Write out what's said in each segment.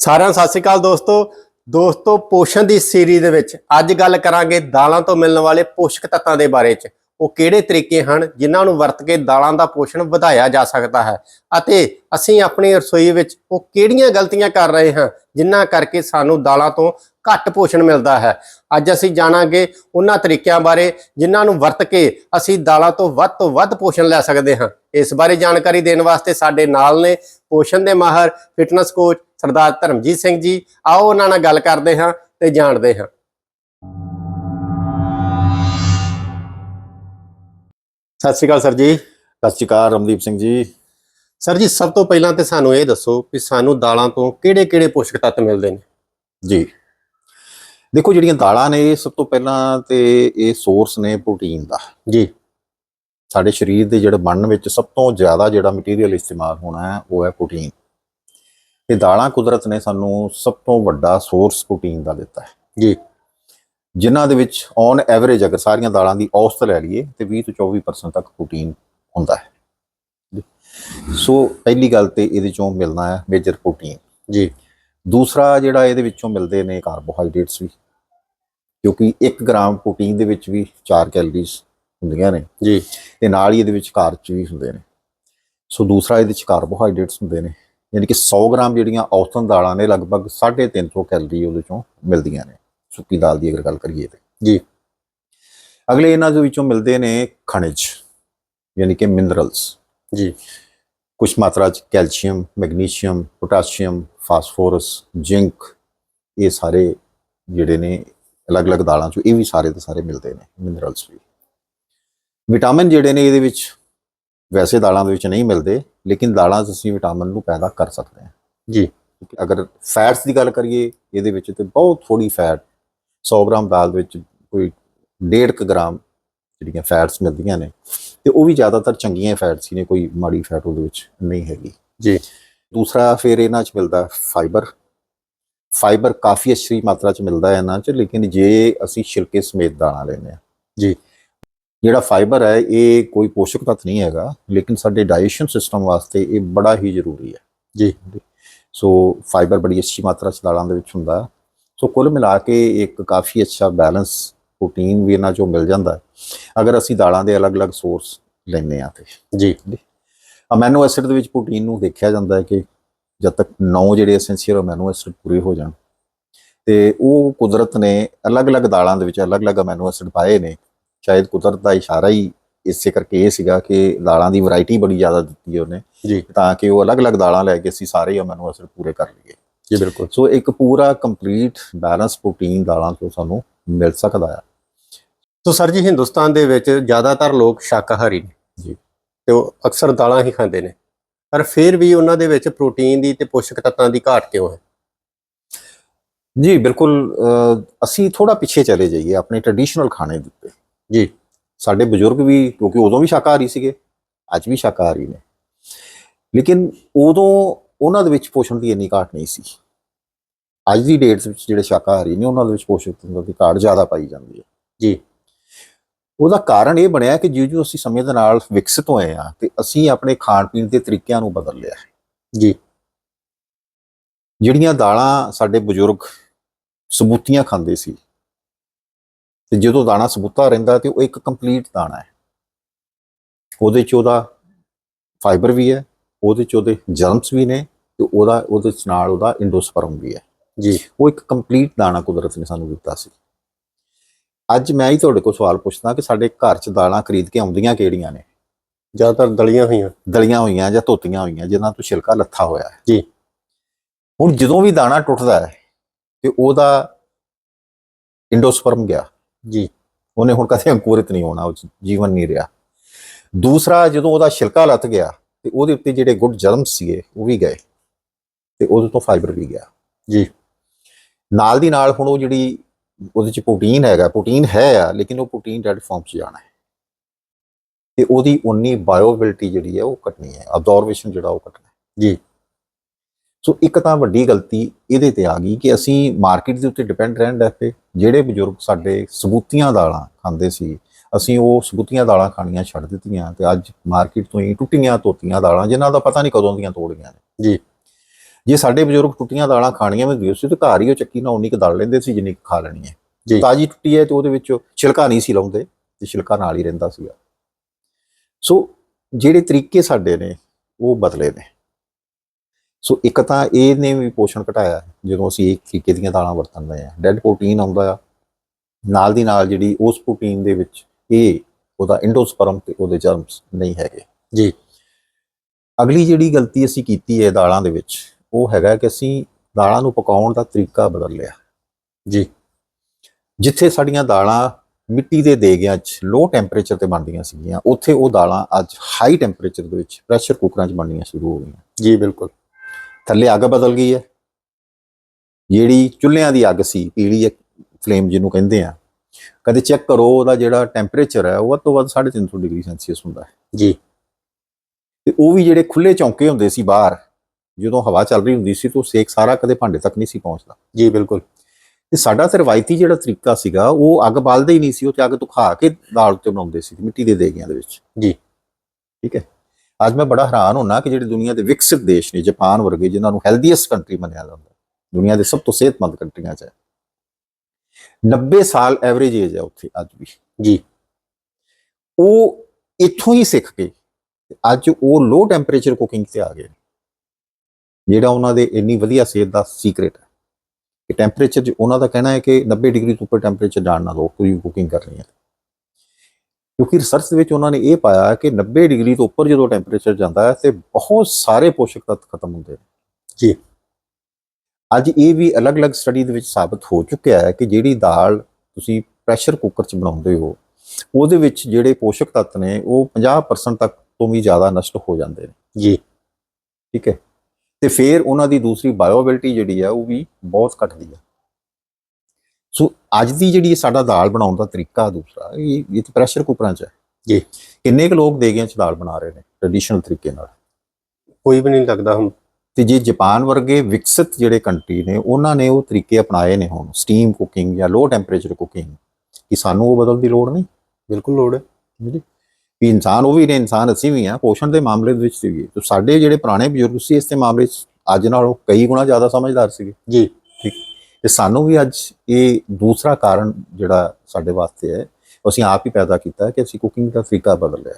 ਸਾਰਿਆਂ ਨੂੰ ਸਤਿ ਸ਼੍ਰੀ ਅਕਾਲ ਦੋਸਤੋ। ਦੋਸਤੋ, ਪੋਸ਼ਣ ਦੀ ਸੀਰੀਜ਼ ਦੇ ਵਿੱਚ ਅੱਜ ਗੱਲ ਕਰਾਂਗੇ ਦਾਲਾਂ ਤੋਂ ਮਿਲਣ ਵਾਲੇ ਪੋਸ਼ਕ ਤੱਤਾਂ ਦੇ ਬਾਰੇ ਚ। ਉਹ ਕਿਹੜੇ ਤਰੀਕੇ ਹਨ, ਜਿਨ੍ਹਾਂ ਨੂੰ ਵਰਤ ਕੇ ਦਾਲਾਂ ਦਾ ਪੋਸ਼ਣ ਵਧਾਇਆ ਜਾ ਸਕਦਾ ਹੈ ਅਤੇ ਅਸੀਂ ਆਪਣੀ ਰਸੋਈ ਵਿੱਚ ਉਹ ਕਿਹੜੀਆਂ ਗਲਤੀਆਂ ਕਰ ਰਹੇ ਹਾਂ, ਜਿਨ੍ਹਾਂ ਕਰਕੇ ਸਾਨੂੰ ਦਾਲਾਂ ਤੋਂ ਘੱਟ ਪੋਸ਼ਣ ਮਿਲਦਾ ਹੈ। ਅੱਜ ਅਸੀਂ ਜਾਣਾਂਗੇ ਉਹਨਾਂ ਤਰੀਕਿਆਂ ਬਾਰੇ, ਜਿਨ੍ਹਾਂ ਨੂੰ ਵਰਤ ਕੇ ਅਸੀਂ ਦਾਲਾਂ ਤੋਂ ਵੱਧ ਤੋਂ ਵੱਧ ਪੋਸ਼ਣ ਲੈ ਸਕਦੇ ਹਾਂ। ਇਸ ਬਾਰੇ ਜਾਣਕਾਰੀ ਦੇਣ ਵਾਸਤੇ ਸਾਡੇ ਨਾਲ ਨੇ ਪੋਸ਼ਣ ਦੇ ਮਾਹਰ, ਫਿਟਨੈਸ ਕੋਚ ਸਰਦਾਰ ਧਰਮਜੀਤ ਸਿੰਘ ਜੀ ਆਓ ਉਹਨਾਂ ਨਾਲ ਗੱਲ ਕਰਦੇ ਹਾਂ ਤੇ ਜਾਣਦੇ ਹਾਂ। ਸਤਿ ਸ਼੍ਰੀ ਅਕਾਲ ਸਰ ਜੀ। ਸਤਿ ਸ਼੍ਰੀ ਅਕਾਲ ਰਮਦੀਪ ਸਿੰਘ ਜੀ। ਸਰ ਜੀ ਸਭ ਤੋਂ ਪਹਿਲਾਂ ਤੇ ਸਾਨੂੰ ਇਹ ਦੱਸੋ ਕਿ ਸਾਨੂੰ ਦਾਲਾਂ ਤੋਂ ਕਿਹੜੇ-ਕਿਹੜੇ ਪੋਸ਼ਕ ਤੱਤ ਮਿਲਦੇ ਨੇ? ਜੀ। ਦੇਖੋ ਜਿਹੜੀਆਂ ਦਾਲਾਂ ਨੇ ਇਹ ਸਭ ਤੋਂ ਪਹਿਲਾਂ ਤੇ ਇਹ ਸੋਰਸ ਨੇ ਪ੍ਰੋਟੀਨ ਦਾ। ਜੀ। ਸਾਡੇ ਸਰੀਰ ਦੇ ਜਿਹੜੇ ਬਣਨ ਵਿੱਚ ਸਭ ਤੋਂ ਜ਼ਿਆਦਾ ਜਿਹੜਾ ਮਟੀਰੀਅਲ ਇਸਤੇਮਾਲ ਹੋਣਾ ਹੈ ਉਹ ਹੈ ਪ੍ਰੋਟੀਨ ਤੇ ਦਾਲਾਂ ਕੁਦਰਤ ਨੇ ਸਾਨੂੰ ਸਭ ਤੋਂ ਵੱਡਾ ਸੋਰਸ ਪ੍ਰੋਟੀਨ ਦਾ ਦਿੱਤਾ ਹੈ। ਜੀ। ਜਿਨ੍ਹਾਂ ਦੇ ਵਿੱਚ ਔਨ ਐਵਰੇਜ ਅਗਰ ਸਾਰੀਆਂ ਦਾਲਾਂ ਦੀ ਔਸਤ ਲੈ ਲਈਏ ਤੇ 20 ਤੋਂ 24% ਤੱਕ ਪ੍ਰੋਟੀਨ ਹੁੰਦਾ ਹੈ। ਸੋ ਪਹਿਲੀ ਗੱਲ ਤੇ ਇਹਦੇ ਚੋਂ ਮਿਲਣਾ ਹੈ ਮੇਜਰ ਪ੍ਰੋਟੀਨ ਜੀ। ਦੂਸਰਾ ਜਿਹੜਾ ਇਹਦੇ ਵਿੱਚੋਂ ਮਿਲਦੇ ਨੇ ਕਾਰਬੋਹਾਈਡਰੇਟਸ ਵੀ ਕਿਉਂਕਿ 1 ਗ੍ਰਾਮ ਪ੍ਰੋਟੀਨ ਦੇ ਵਿੱਚ ਵੀ 4 ਕੈਲਰੀਜ਼ ਹੁੰਦੀਆਂ ਨੇ। ਜੀ। ਤੇ ਨਾਲ ਹੀ ਇਹਦੇ ਵਿੱਚ ਕਾਰਬਸ ਵੀ ਹੁੰਦੇ ਨੇ। ਸੋ ਦੂਸਰਾ ਇਹਦੇ ਵਿੱਚ ਕਾਰਬੋਹਾਈਡਰੇਟਸ ਹੁੰਦੇ ਨੇ। ਯਾਨੀ ਕਿ 100 ਗ੍ਰਾਮ ਜਿਹੜੀਆਂ ਔਸਤਨ ਦਾਲਾਂ ਨੇ ਲਗਭਗ 350 ਕੈਲਰੀ ਉਹਦੇ ਚੋਂ ਮਿਲਦੀਆਂ ਨੇ ਸੁੱਕੀ ਦਾਲ ਦੀ ਅਗਰ ਗੱਲ ਕਰੀਏ ਤੇ। ਜੀ। ਅਗਲੇ ਇਹਨਾਂ ਦੇ ਵਿੱਚੋਂ ਮਿਲਦੇ ਨੇ ਖਣਿਜ ਯਾਨੀ ਕਿ ਮਿਨਰਲਸ। ਜੀ। ਕੁਝ ਮਾਤਰਾ ਚ calcium magnesium potassium phosphorus zinc ਇਹ ਸਾਰੇ ਜਿਹੜੇ ਨੇ ਅਲੱਗ-ਅਲੱਗ ਦਾਲਾਂ ਚੋਂ ਇਹ ਵੀ ਸਾਰੇ ਦੇ ਸਾਰੇ ਮਿਲਦੇ ਨੇ ਮਿਨਰਲਸ ਵੀ। ਵਿਟਾਮਿਨ ਜਿਹੜੇ ਨੇ ਇਹਦੇ ਵਿੱਚ ਵੈਸੇ ਦਾਲਾਂ ਦੇ ਵਿੱਚ ਨਹੀਂ ਮਿਲਦੇ ਲੇਕਿਨ ਦਾਲਾਂ 'ਚ ਅਸੀਂ ਵਿਟਾਮਿਨ ਨੂੰ ਪੈਦਾ ਕਰ ਸਕਦੇ ਹਾਂ। ਜੀ। ਅਗਰ ਫੈਟਸ ਦੀ ਗੱਲ ਕਰੀਏ ਇਹਦੇ ਵਿੱਚ ਤੇ ਬਹੁਤ ਥੋੜੀ ਫੈਟ 100 ਗ੍ਰਾਮ ਦਾਲ ਦੇ ਵਿੱਚ ਕੋਈ 1.5 ਗ੍ਰਾਮ ਜਿਹੜੀਆਂ ਫੈਟਸ ਮਿਲਦੀਆਂ ਨੇ ਤੇ ਉਹ ਵੀ ਜ਼ਿਆਦਾਤਰ ਚੰਗੀਆਂ ਫੈਟਸ ਹੀ ਨੇ ਕੋਈ ਮਾੜੀ ਫੈਟ ਉਹਦੇ ਵਿੱਚ ਨਹੀਂ ਹੈਗੀ। ਜੀ। ਦੂਸਰਾ ਫਿਰ ਇਹਨਾਂ 'ਚ ਮਿਲਦਾ ਫਾਈਬਰ। ਫਾਈਬਰ ਕਾਫੀ ਅੱਛੀ ਮਾਤਰਾ 'ਚ ਮਿਲਦਾ ਹੈ ਇਹਨਾਂ 'ਚ ਲੇਕਿਨ ਜੇ ਅਸੀਂ ਛਿਲਕੇ ਸਮੇਤ ਦਾਣਾ ਲੈਂਦੇ ਆ ਜੀ। ਜਿਹੜਾ ਫਾਈਬਰ ਹੈ ਇਹ ਕੋਈ ਪੋਸ਼ਕ ਤੱਤ ਨਹੀਂ ਹੈਗਾ ਲੇਕਿਨ ਸਾਡੇ ਡਾਈਜੈਸ਼ਨ ਸਿਸਟਮ ਵਾਸਤੇ ਇਹ ਬੜਾ ਹੀ ਜ਼ਰੂਰੀ ਹੈ। ਜੀ। ਸੋ ਫਾਈਬਰ ਬੜੀ ਅੱਛੀ ਮਾਤਰਾ 'ਚ ਦਾਲਾਂ ਦੇ ਵਿੱਚ ਹੁੰਦਾ। ਸੋ ਕੁੱਲ ਮਿਲਾ ਕੇ ਇੱਕ ਕਾਫੀ ਅੱਛਾ ਬੈਲੈਂਸ ਪ੍ਰੋਟੀਨ ਵੀ ਇਹਨਾਂ 'ਚੋਂ ਮਿਲ ਜਾਂਦਾ ਹੈ। ਅਗਰ ਅਸੀਂ ਦਾਲਾਂ ਦੇ ਅਲੱਗ-ਅਲੱਗ ਸੋਰਸ ਲੈਂਦੇ ਆ ਤੇ। ਜੀ। ਅਮੈਨੋ ਐਸਿਡ ਦੇ ਵਿੱਚ ਪ੍ਰੋਟੀਨ ਨੂੰ ਦੇਖਿਆ ਜਾਂਦਾ ਹੈ ਕਿ ਜਦ ਤੱਕ 9 ਜਿਹੜੇ ਐਸੈਂਸ਼ੀਅਲ ਅਮੈਨੋ ਐਸਿਡ ਪੂਰੇ ਹੋ ਜਾਣ ਤੇ ਉਹ ਕੁਦਰਤ ਨੇ ਅਲੱਗ-ਅਲੱਗ ਦਾਲਾਂ ਦੇ ਵਿੱਚ ਅਲੱਗ-ਅਲੱਗ ਅਮੈਨੋ ਐਸਿਡ ਪਾਏ ਨੇ ਸ਼ਾਇਦ ਕੁਦਰਤ ਦਾ ਇਸ਼ਾਰਾ ਹੀ ਇਸੇ ਕਰਕੇ ਇਹ ਸੀਗਾ ਕਿ ਦਾਲਾਂ ਦੀ ਵੈਰਾਈਟੀ ਬੜੀ ਜ਼ਿਆਦਾ ਦਿੱਤੀ ਹੈ ਉਹਨੇ। ਜੀ। ਤਾਂ ਕਿ ਉਹ ਅਲੱਗ-ਅਲੱਗ ਦਾਲਾਂ ਲੈ ਕੇ ਅਸੀਂ ਸਾਰੇ ਅਮੈਨੋ ਐਸਿਡ ਪੂਰੇ ਕਰ ਲਈਏ। ਜੀ ਬਿਲਕੁਲ। ਸੋ ਇੱਕ ਪੂਰਾ ਕੰਪਲੀਟ ਬੈਲੈਂਸ ਪ੍ਰੋਟੀਨ ਦਾਲਾਂ ਤੋਂ ਸਾਨੂੰ ਮਿਲ ਸਕਦਾ ਹੈ ਸੋ ਸਰ ਜੀ ਹਿੰਦੁਸਤਾਨ ਦੇ ਵਿੱਚ ਜ਼ਿਆਦਾਤਰ ਲੋਕ ਸ਼ਾਕਾਹਾਰੀ ਨੇ। ਜੀ। ਤੇ ਉਹ ਅਕਸਰ ਦਾਲਾਂ ਹੀ ਖਾਂਦੇ ਨੇ। ਪਰ ਫਿਰ ਵੀ ਉਹਨਾਂ ਦੇ ਵਿੱਚ ਪ੍ਰੋਟੀਨ ਦੀ ਤੇ ਪੋਸ਼ਕ ਤੱਤਾਂ ਦੀ ਘਾਟ ਕਿਉਂ ਹੈ? ਜੀ ਬਿਲਕੁਲ ਅਸੀਂ ਥੋੜਾ ਪਿੱਛੇ ਚਲੇ ਜਾਈਏ ਆਪਣੇ ਟ੍ਰੈਡੀਸ਼ਨਲ ਖਾਣੇ ਦੇ ਉੱਤੇ। ਜੀ, ਸਾਡੇ ਬਜ਼ੁਰਗ ਵੀ, ਕਿਉਂਕਿ ਉਦੋਂ ਵੀ ਸ਼ਾਕਾਹਾਰੀ ਸੀਗੇ, ਅੱਜ ਵੀ ਸ਼ਾਕਾਹਾਰੀ ਨੇ। ਲੇਕਿਨ ਉਦੋਂ ਉਹਨਾਂ ਦੇ ਵਿੱਚ ਪੋਸ਼ਣ ਦੀ ਇੰਨੀ ਘਾਟ ਨਹੀਂ ਸੀ। ਅੱਜ ਦੀ ਡੇਟਸ ਵਿੱਚ ਜਿਹੜੇ ਸ਼ਾਕਾਹਾਰੀ ਨੇ, ਉਹਨਾਂ ਦੇ ਵਿੱਚ ਪੋਸ਼ਣ ਦੀ ਘਾਟ ਜ਼ਿਆਦਾ ਪਾਈ ਜਾਂਦੀ ਹੈ। ਜੀ। ਉਹਦਾ ਕਾਰਨ ਇਹ ਬਣਿਆ ਕਿ ਜਿਉਂ-ਜਿਉਂ ਅਸੀਂ ਸਮੇਂ ਦੇ ਨਾਲ ਵਿਕਸਿਤ ਹੋਏ ਆ ਤੇ ਅਸੀਂ ਆਪਣੇ ਖਾਣ ਪੀਣ ਦੇ ਤਰੀਕਿਆਂ ਨੂੰ ਬਦਲ ਲਿਆ ਜੀ। ਜਿਹੜੀਆਂ ਦਾਲਾਂ ਸਾਡੇ ਬਜ਼ੁਰਗ ਸਬੂਤੀਆਂ ਖਾਂਦੇ ਸੀ ਤੇ ਜਦੋਂ ਦਾਣਾ ਸਬੂਤਾ ਰਹਿੰਦਾ ਤੇ ਉਹ ਇੱਕ ਕੰਪਲੀਟ ਦਾਣਾ ਹੈ। ਉਹਦੇ ਚ ਉਹਦਾ ਫਾਈਬਰ ਵੀ ਹੈ ਉਹਦੇ ਚ ਉਹਦੇ ਜਰਮਸ ਵੀ ਨੇ ਤੇ ਉਹਦਾ ਉਹਦੇ ਚ ਨਾਲ ਉਹਦਾ ਇੰਡੋਸਪਰਮ ਵੀ ਹੈ। ਜੀ। ਉਹ ਇੱਕ ਕੰਪਲੀਟ ਦਾਣਾ ਕੁਦਰਤ ਨੇ ਸਾਨੂੰ ਦਿੱਤਾ ਸੀ। ਅੱਜ ਮੈਂ ਹੀ ਤੁਹਾਡੇ ਕੋਲ ਸਵਾਲ ਪੁੱਛਦਾ ਕਿ ਸਾਡੇ ਘਰ ਚ ਦਾਲਾਂ ਖਰੀਦ ਕੇ ਆਉਂਦੀਆਂ ਕਿਹੜੀਆਂ ਨੇ? ਜ਼ਿਆਦਾਤਰ ਦਲੀਆਂ ਹੋਈਆਂ। ਦਲੀਆਂ ਹੋਈਆਂ ਜਾਂ ਧੋਤੀਆਂ ਹੋਈਆਂ ਜਿਨ੍ਹਾਂ ਤੋਂ ਛਿਲਕਾ ਲੱਥਾ ਹੋਇਆ ਹੈ। ਜੀ। ਹੁਣ ਜਦੋਂ ਵੀ ਦਾਣਾ ਟੁੱਟਦਾ ਹੈ ਤੇ ਉਹਦਾ ਇੰਡੋਸਪਰਮ ਗਿਆ। ਜੀ, ਉਹਨੇ ਹੁਣ ਕਦੇ ਅੰਕੁਰਿਤ ਨਹੀਂ ਹੋਣਾ, ਉਹ ਜੀਵਨ ਨਹੀਂ ਰਿਹਾ। ਦੂਸਰਾ, ਜਦੋਂ ਉਹਦਾ ਛਿਲਕਾ ਲੱਤ ਗਿਆ, ਤੇ ਉਹਦੇ ਉੱਤੇ ਜਿਹੜੇ ਗੁੱਡ ਜਰਮਸ ਸੀਗੇ, ਉਹ ਵੀ ਗਏ, ਤੇ ਉਹਦੇ ਤੋਂ ਫਾਈਬਰ ਵੀ ਗਿਆ। ਜੀ। ਨਾਲ ਦੀ ਨਾਲ ਹੁਣ ਉਹ ਜਿਹੜੀ, ਉਹਦੇ ਚ ਪ੍ਰੋਟੀਨ ਹੈਗਾ ਪ੍ਰੋਟੀਨ ਹੈ ਆ, ਲੇਕਿਨ ਉਹ ਪ੍ਰੋਟੀਨ ਡੈਡ ਫਾਰਮ ਚ ਜਾਣਾ ਹੈ। ਤੇ ਉਹਦੀ ਉਨੀ ਬਾਇਓਬਿਲਟੀ ਜਿਹੜੀ ਹੈ, ਉਹ ਘਟਣੀ ਹੈ। ਅਬਜ਼ੌਰਵੇਸ਼ਨ ਜਿਹੜਾ ਉਹ ਘਟਣਾ ਜੀ। ਸੋ ਇੱਕ ਤਾਂ ਵੱਡੀ ਗਲਤੀ ਇਹਦੇ ਤੇ ਆ ਗਈ ਕਿ ਅਸੀਂ ਮਾਰਕੀਟ ਦੇ ਉੱਤੇ ਡਿਪੈਂਡ ਰਹਿਣ ਲੱਗ ਪਏ। ਜਿਹੜੇ ਬਜ਼ੁਰਗ ਸਾਡੇ ਸਬੂਤੀਆਂ ਦਾਲਾਂ ਖਾਂਦੇ ਸੀ ਅਸੀਂ ਉਹ ਸਬੂਤੀਆਂ ਦਾਲਾਂ ਖਾਣੀਆਂ ਛੱਡ ਦਿੱਤੀਆਂ ਤੇ ਅੱਜ ਮਾਰਕੀਟ ਤੋਂ ਹੀ ਟੁੱਟੀਆਂ ਧੋਤੀਆਂ ਦਾਲਾਂ ਜਿਨ੍ਹਾਂ ਦਾ ਪਤਾ ਨਹੀਂ ਕਦੋਂ ਦੀਆਂ ਤੋੜੀਆਂ ਨੇ। ਜੀ। ਜੇ ਸਾਡੇ ਬਜ਼ੁਰਗ ਟੁੱਟੀਆਂ ਦਾਲਾਂ ਖਾਣੀਆਂ ਵੀ ਹੁੰਦੀਆਂ ਸੀ ਤਾਂ ਘਰ ਹੀ ਉਹ ਚੱਕੀ ਨਾਲ ਉਨੀ ਕੁ ਦਾਲ ਲੈਂਦੇ ਸੀ ਜਿੰਨੀ ਖਾ ਲੈਣੀ ਹੈ। ਜੀ। ਤਾਜੀ ਟੁੱਟੀ ਹੈ ਤੇ ਉਹਦੇ ਵਿੱਚ ਛਿਲਕਾ ਨਹੀਂ ਸੀ ਲਾਉਂਦੇ ਤੇ ਛਿਲਕਾ ਨਾਲ ਹੀ ਰਹਿੰਦਾ ਸੀਗਾ। ਸੋ ਜਿਹੜੇ ਤਰੀਕੇ ਸਾਡੇ ਨੇ ਉਹ ਬਦਲੇ ਨੇ। ਸੋ ਇੱਕ ਤਾਂ ਇਹ ਨੇ ਵੀ ਪੋਸ਼ਣ ਘਟਾਇਆ ਜਦੋਂ ਅਸੀਂ ਇੱਕ ਤਰੀਕੇ ਦੀਆਂ ਦਾਲਾਂ ਵਰਤਦੇ ਆ ਡੈਡ ਪ੍ਰੋਟੀਨ ਆਉਂਦਾ ਆ। ਨਾਲ ਦੀ ਨਾਲ ਜਿਹੜੀ ਉਸ ਪ੍ਰੋਟੀਨ ਦੇ ਵਿੱਚ ਇਹ ਉਹਦਾ ਇੰਡੋਸਪਰਮ ਤੇ ਉਹਦੇ ਜਰਮਸ ਨਹੀਂ ਹੈਗੇ। ਜੀ। ਅਗਲੀ ਜਿਹੜੀ ਗਲਤੀ ਅਸੀਂ ਕੀਤੀ ਹੈ ਦਾਲਾਂ ਦੇ ਵਿੱਚ ਉਹ ਹੈਗਾ ਕਿ ਅਸੀਂ ਦਾਲਾਂ ਨੂੰ ਪਕਾਉਣ ਦਾ ਤਰੀਕਾ ਬਦਲ ਲਿਆ। ਜੀ। ਜਿੱਥੇ ਸਾਡੀਆਂ ਦਾਲਾਂ ਮਿੱਟੀ ਦੇ ਦੇਗਿਆਂ 'ਚ ਲੋ ਟੈਂਪਰੇਚਰ ਤੇ ਬਣਦੀਆਂ ਸੀਗੀਆਂ ਉੱਥੇ ਉਹ ਦਾਲਾਂ ਅੱਜ ਹਾਈ ਟੈਂਪਰੇਚਰ ਦੇ ਵਿੱਚ ਪ੍ਰੈਸ਼ਰ ਕੁੱਕਰਾਂ 'ਚ ਬਣਨੀਆਂ ਸ਼ੁਰੂ ਹੋ ਗਈਆਂ। ਜੀ ਬਿਲਕੁਲ। ਥੱਲੇ ਅੱਗ ਬਦਲ ਗਈ ਹੈ। ਜਿਹੜੀ ਚੁੱਲ੍ਹਿਆਂ ਦੀ ਅੱਗ ਸੀ ਪੀਲੀ ਫਲੇਮ ਜਿਹਨੂੰ ਕਹਿੰਦੇ ਆ। ਕਦੇ ਚੈੱਕ ਕਰੋ ਉਹਦਾ ਜਿਹੜਾ ਟੈਂਪਰੇਚਰ ਹੈ ਉਹ ਵੱਧ ਤੋਂ ਵੱਧ 350 ਡਿਗਰੀ ਸੈਂਸੀਅਸ ਹੁੰਦਾ ਹੈ। ਜੀ। ਤੇ ਉਹ ਵੀ ਜਿਹੜੇ ਖੁੱਲੇ ਚੌਂਕੇ ਹੁੰਦੇ ਸੀ ਬਾਹਰ ਜਦੋਂ ਹਵਾ ਚੱਲ ਰਹੀ ਹੁੰਦੀ ਸੀ ਤਾਂ ਉਹ ਸੇਕ ਸਾਰਾ ਕਦੇ ਭਾਂਡੇ ਤੱਕ ਨਹੀਂ ਸੀ ਪਹੁੰਚਦਾ। ਜੀ ਬਿਲਕੁਲ। ਤੇ ਸਾਡਾ ਤੇ ਰਵਾਇਤੀ ਜਿਹੜਾ ਤਰੀਕਾ ਸੀਗਾ ਉਹ ਅੱਗ ਬਾਲਦੇ ਹੀ ਨਹੀਂ ਸੀ ਉਹ ਤੇ ਅੱਗ ਤੁਖਾ ਕੇ ਦਾਲ ਉੱਤੇ ਬਣਾਉਂਦੇ ਸੀ ਮਿੱਟੀ ਦੇ ਦੇਗਿਆਂ ਦੇ ਵਿੱਚ। ਜੀ। ਠੀਕ ਹੈ। ਅੱਜ ਮੈਂ ਬੜਾ ਹੈਰਾਨ ਹੁੰਨਾ ਕਿ ਜਿਹੜੇ ਦੁਨੀਆ ਦੇ ਵਿਕਸਿਤ ਦੇਸ਼ ਨੇ ਜਾਪਾਨ ਵਰਗੇ ਜਿਨ੍ਹਾਂ ਨੂੰ ਹੈਲਦੀਐਸਟ ਕੰਟਰੀ ਮੰਨਿਆ ਜਾਂਦਾ ਦੁਨੀਆ ਦੇ ਸਭ ਤੋਂ ਸਿਹਤਮੰਦ ਕੰਟਰੀਆਂ 'ਚ ਹੈ। 90 ਸਾਲ ਐਵਰੇਜ ਏਜ ਹੈ ਉੱਥੇ ਅੱਜ ਵੀ। ਜੀ। ਉਹ ਇੱਥੋਂ ਹੀ ਸਿੱਖ ਕੇ ਅੱਜ ਉਹ ਲੋ ਟੈਂਪਰੇਚਰ ਕੁਕਿੰਗ ਤੇ ਆ ਗਏ ਜਿਹੜਾ ਉਹਨਾਂ ਦੇ ਇੰਨੀ ਵਧੀਆ ਸਿਹਤ ਦਾ ਸੀਕ੍ਰੇਟ ਹੈ। ਕਿ ਟੈਂਪਰੇਚਰ ਉਹਨਾਂ ਦਾ ਕਹਿਣਾ ਹੈ ਕਿ 90 ਡਿਗਰੀ ਤੋਂ ਉੱਪਰ ਟੈਂਪਰੇਚਰ ਜਾਣ ਨਾ ਦਿਓ ਕੋਈ ਕੁਕਿੰਗ ਕਰਨੀ ਹੈ ਕਿਉਂਕਿ ਰਿਸਰਚ ਦੇ ਵਿੱਚ ਉਹਨਾਂ ਨੇ ਇਹ ਪਾਇਆ ਕਿ 90 ਡਿਗਰੀ ਤੋਂ ਉੱਪਰ ਜਦੋਂ ਟੈਂਪਰੇਚਰ ਜਾਂਦਾ ਹੈ ਤੇ ਬਹੁਤ ਸਾਰੇ ਪੋਸ਼ਕ ਤੱਤ ਖਤਮ ਹੁੰਦੇ ਨੇ। ਜੀ। ਅੱਜ ਇਹ ਵੀ ਅਲੱਗ-ਅਲੱਗ ਸਟੱਡੀ ਦੇ ਵਿੱਚ ਸਾਬਤ ਹੋ ਚੁੱਕਿਆ ਹੈ ਕਿ ਜਿਹੜੀ ਦਾਲ ਤੁਸੀਂ ਪ੍ਰੈਸ਼ਰ ਕੁੱਕਰ 'ਚ ਬਣਾਉਂਦੇ ਹੋ ਉਹਦੇ ਵਿੱਚ ਜਿਹੜੇ ਪੋਸ਼ਕ ਤੱਤ ਨੇ ਉਹ 50% ਤੱਕ ਤੋਂ ਵੀ ਜ਼ਿਆਦਾ ਨਸ਼ਟ ਹੋ ਜਾਂਦੇ ਨੇ। ਜੀ। ਠੀਕ ਹੈ। ਤੇ ਫਿਰ ਉਹਨਾਂ ਦੀ ਦੂਸਰੀ ਬਾਇਓਬਿਲਿਟੀ ਜਿਹੜੀ ਆ ਉਹ ਵੀ ਬਹੁਤ ਘਟਦੀ ਆ। ਸੋ ਅੱਜ ਦੀ ਜਿਹੜੀ ਸਾਡਾ ਦਾਲ ਬਣਾਉਣ ਦਾ ਤਰੀਕਾ ਦੂਸਰਾ ਇਹ ਇਹ ਤਾਂ ਪ੍ਰੈਸ਼ਰ ਕੁੱਕਰਾਂ 'ਚ ਹੈ। ਜੀ। ਕਿੰਨੇ ਕੁ ਲੋਕ ਦੇਗਿਆਂ 'ਚ ਦਾਲ ਬਣਾ ਰਹੇ ਨੇ ਟ੍ਰੈਡੀਸ਼ਨਲ ਤਰੀਕੇ ਨਾਲ? ਕੋਈ ਵੀ ਨਹੀਂ ਲੱਗਦਾ ਹੁਣ। ਤੇ ਜੇ ਜਾਪਾਨ ਵਰਗੇ ਵਿਕਸਿਤ ਜਿਹੜੇ ਕੰਟਰੀ ਨੇ ਉਹਨਾਂ ਨੇ ਉਹ ਤਰੀਕੇ ਅਪਣਾਏ ਨੇ ਹੁਣ ਸਟੀਮ ਕੁਕਿੰਗ ਜਾਂ ਲੋ ਟੈਂਪਰੇਚਰ ਕੁਕਿੰਗ ਕਿ ਸਾਨੂੰ ਉਹ ਬਦਲਣ ਦੀ ਲੋੜ ਨਹੀਂ? ਬਿਲਕੁਲ ਲੋੜ ਹੈ। ਜੀ। ਵੀ ਇਨਸਾਨ ਉਹ ਵੀ ਨੇ ਇਨਸਾਨ ਅਸੀਂ ਵੀ ਆ ਪੋਸ਼ਣ ਦੇ ਮਾਮਲੇ ਦੇ ਵਿੱਚ ਵੀ ਤੇ ਸਾਡੇ ਜਿਹੜੇ ਪੁਰਾਣੇ ਬਜ਼ੁਰਗ ਸੀ ਇਸ ਦੇ ਮਾਮਲੇ 'ਚ ਅੱਜ ਨਾਲੋਂ ਕਈ ਗੁਣਾ ਜ਼ਿਆਦਾ ਸਮਝਦਾਰ ਸੀਗੇ। ਜੀ। ਤੇ ਸਾਨੂੰ ਵੀ ਅੱਜ ਇਹ ਦੂਸਰਾ ਕਾਰਨ ਜਿਹੜਾ ਸਾਡੇ ਵਾਸਤੇ ਹੈ ਅਸੀਂ ਆਪ ਹੀ ਪੈਦਾ ਕੀਤਾ ਕਿ ਅਸੀਂ ਕੁਕਿੰਗ ਦਾ ਤਰੀਕਾ ਬਦਲ ਲਿਆ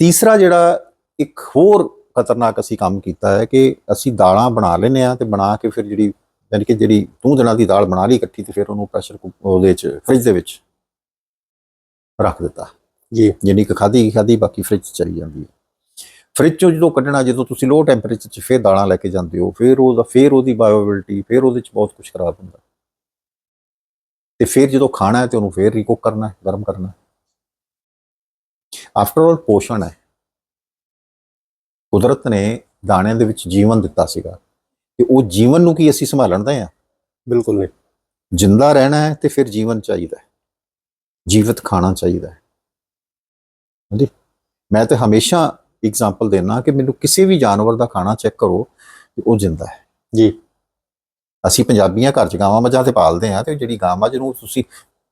ਤੀਸਰਾ ਜਿਹੜਾ ਇੱਕ ਹੋਰ ਖਤਰਨਾਕ ਅਸੀਂ ਕੰਮ ਕੀਤਾ ਹੈ ਕਿ ਅਸੀਂ ਦਾਲਾਂ ਬਣਾ ਲੈਨੇ ਆ ਤੇ ਬਣਾ ਕੇ ਫਿਰ ਜਿਹੜੀ ਯਾਨੀ ਕਿ ਜਿਹੜੀ ਤੂੰ ਦਿਨਾਂ ਦੀ ਦਾਲ ਬਣਾ ਲਈ ਇਕੱਠੀ ਤੇ ਫਿਰ ਉਹਨੂੰ ਪ੍ਰੈਸ਼ਰ ਉਹਦੇ ਚ ਫ੍ਰਿਜ ਦੇ ਵਿੱਚ ਰੱਖ ਦਿੱਤਾ। ਜੀ। ਜਿੰਨੀ ਕੁ ਖਾਧੀ ਖਾਧੀ ਬਾਕੀ ਫ੍ਰਿਜ 'ਚ ਚਲੀ ਜਾਂਦੀ ਹੈ। ਫ੍ਰਿਜ ਚੋਂ ਜਦੋਂ ਕੱਢਣਾ ਜਦੋਂ ਤੁਸੀਂ ਲੋ ਟੈਂਪਰੇਚਰ 'ਚ ਫੇਰ ਦਾਲਾਂ ਲੈ ਕੇ ਜਾਂਦੇ ਹੋ ਫੇਰ ਉਹਦਾ ਫੇਰ ਉਹਦੀ ਬਾਇਓਬਿਲਿਟੀ ਫੇਰ ਉਹਦੇ 'ਚ ਬਹੁਤ ਕੁਝ ਖਰਾਬ ਹੁੰਦਾ। ਤੇ ਫੇਰ ਜਦੋਂ ਖਾਣਾ ਹੈ ਤੇ ਉਹਨੂੰ ਫੇਰ ਰੀਕੁੱਕ ਕਰਨਾ ਹੈ ਗਰਮ ਕਰਨਾ ਹੈ। ਆਫਟਰ ਆਲ ਪੋਸ਼ਣ ਹੈ। ਕੁਦਰਤ ਨੇ ਦਾਣਿਆਂ ਦੇ ਵਿੱਚ ਜੀਵਨ ਦਿੱਤਾ ਸੀਗਾ। ਤੇ ਉਹ ਜੀਵਨ ਨੂੰ ਕੀ ਅਸੀਂ ਸੰਭਾਲਣ ਦਾ ਆ ਬਿਲਕੁਲ ਨਹੀਂ। ਜਿੰਦਾ ਰਹਿਣਾ ਹੈ ਤੇ ਫਿਰ ਜੀਵਨ ਚਾਹੀਦਾ ਹੈ। ਜੀਵਤ ਖਾਣਾ ਚਾਹੀਦਾ ਹੈ। ਹਾਂਜੀ? ਮੈਂ ਤੇ ਹਮੇਸ਼ਾ ਐਗਜ਼ਾਮਪਲ ਦੇਣਾ ਕਿ ਮੈਨੂੰ ਕਿਸੇ ਵੀ ਜਾਨਵਰ ਦਾ ਖਾਣਾ ਚੈੱਕ ਕਰੋ ਕਿ ਉਹ ਜਿੰਦਾ ਹੈ। ਜੀ। ਅਸੀਂ ਪੰਜਾਬੀਆਂ ਘਰ ਚ ਗਾਵਾਂ ਮੱਝਾਂ ਤੇ ਪਾਲਦੇ ਆ ਤੇ ਜਿਹੜੀ ਗਾਂ ਮੱਝ ਨੂੰ ਤੁਸੀਂ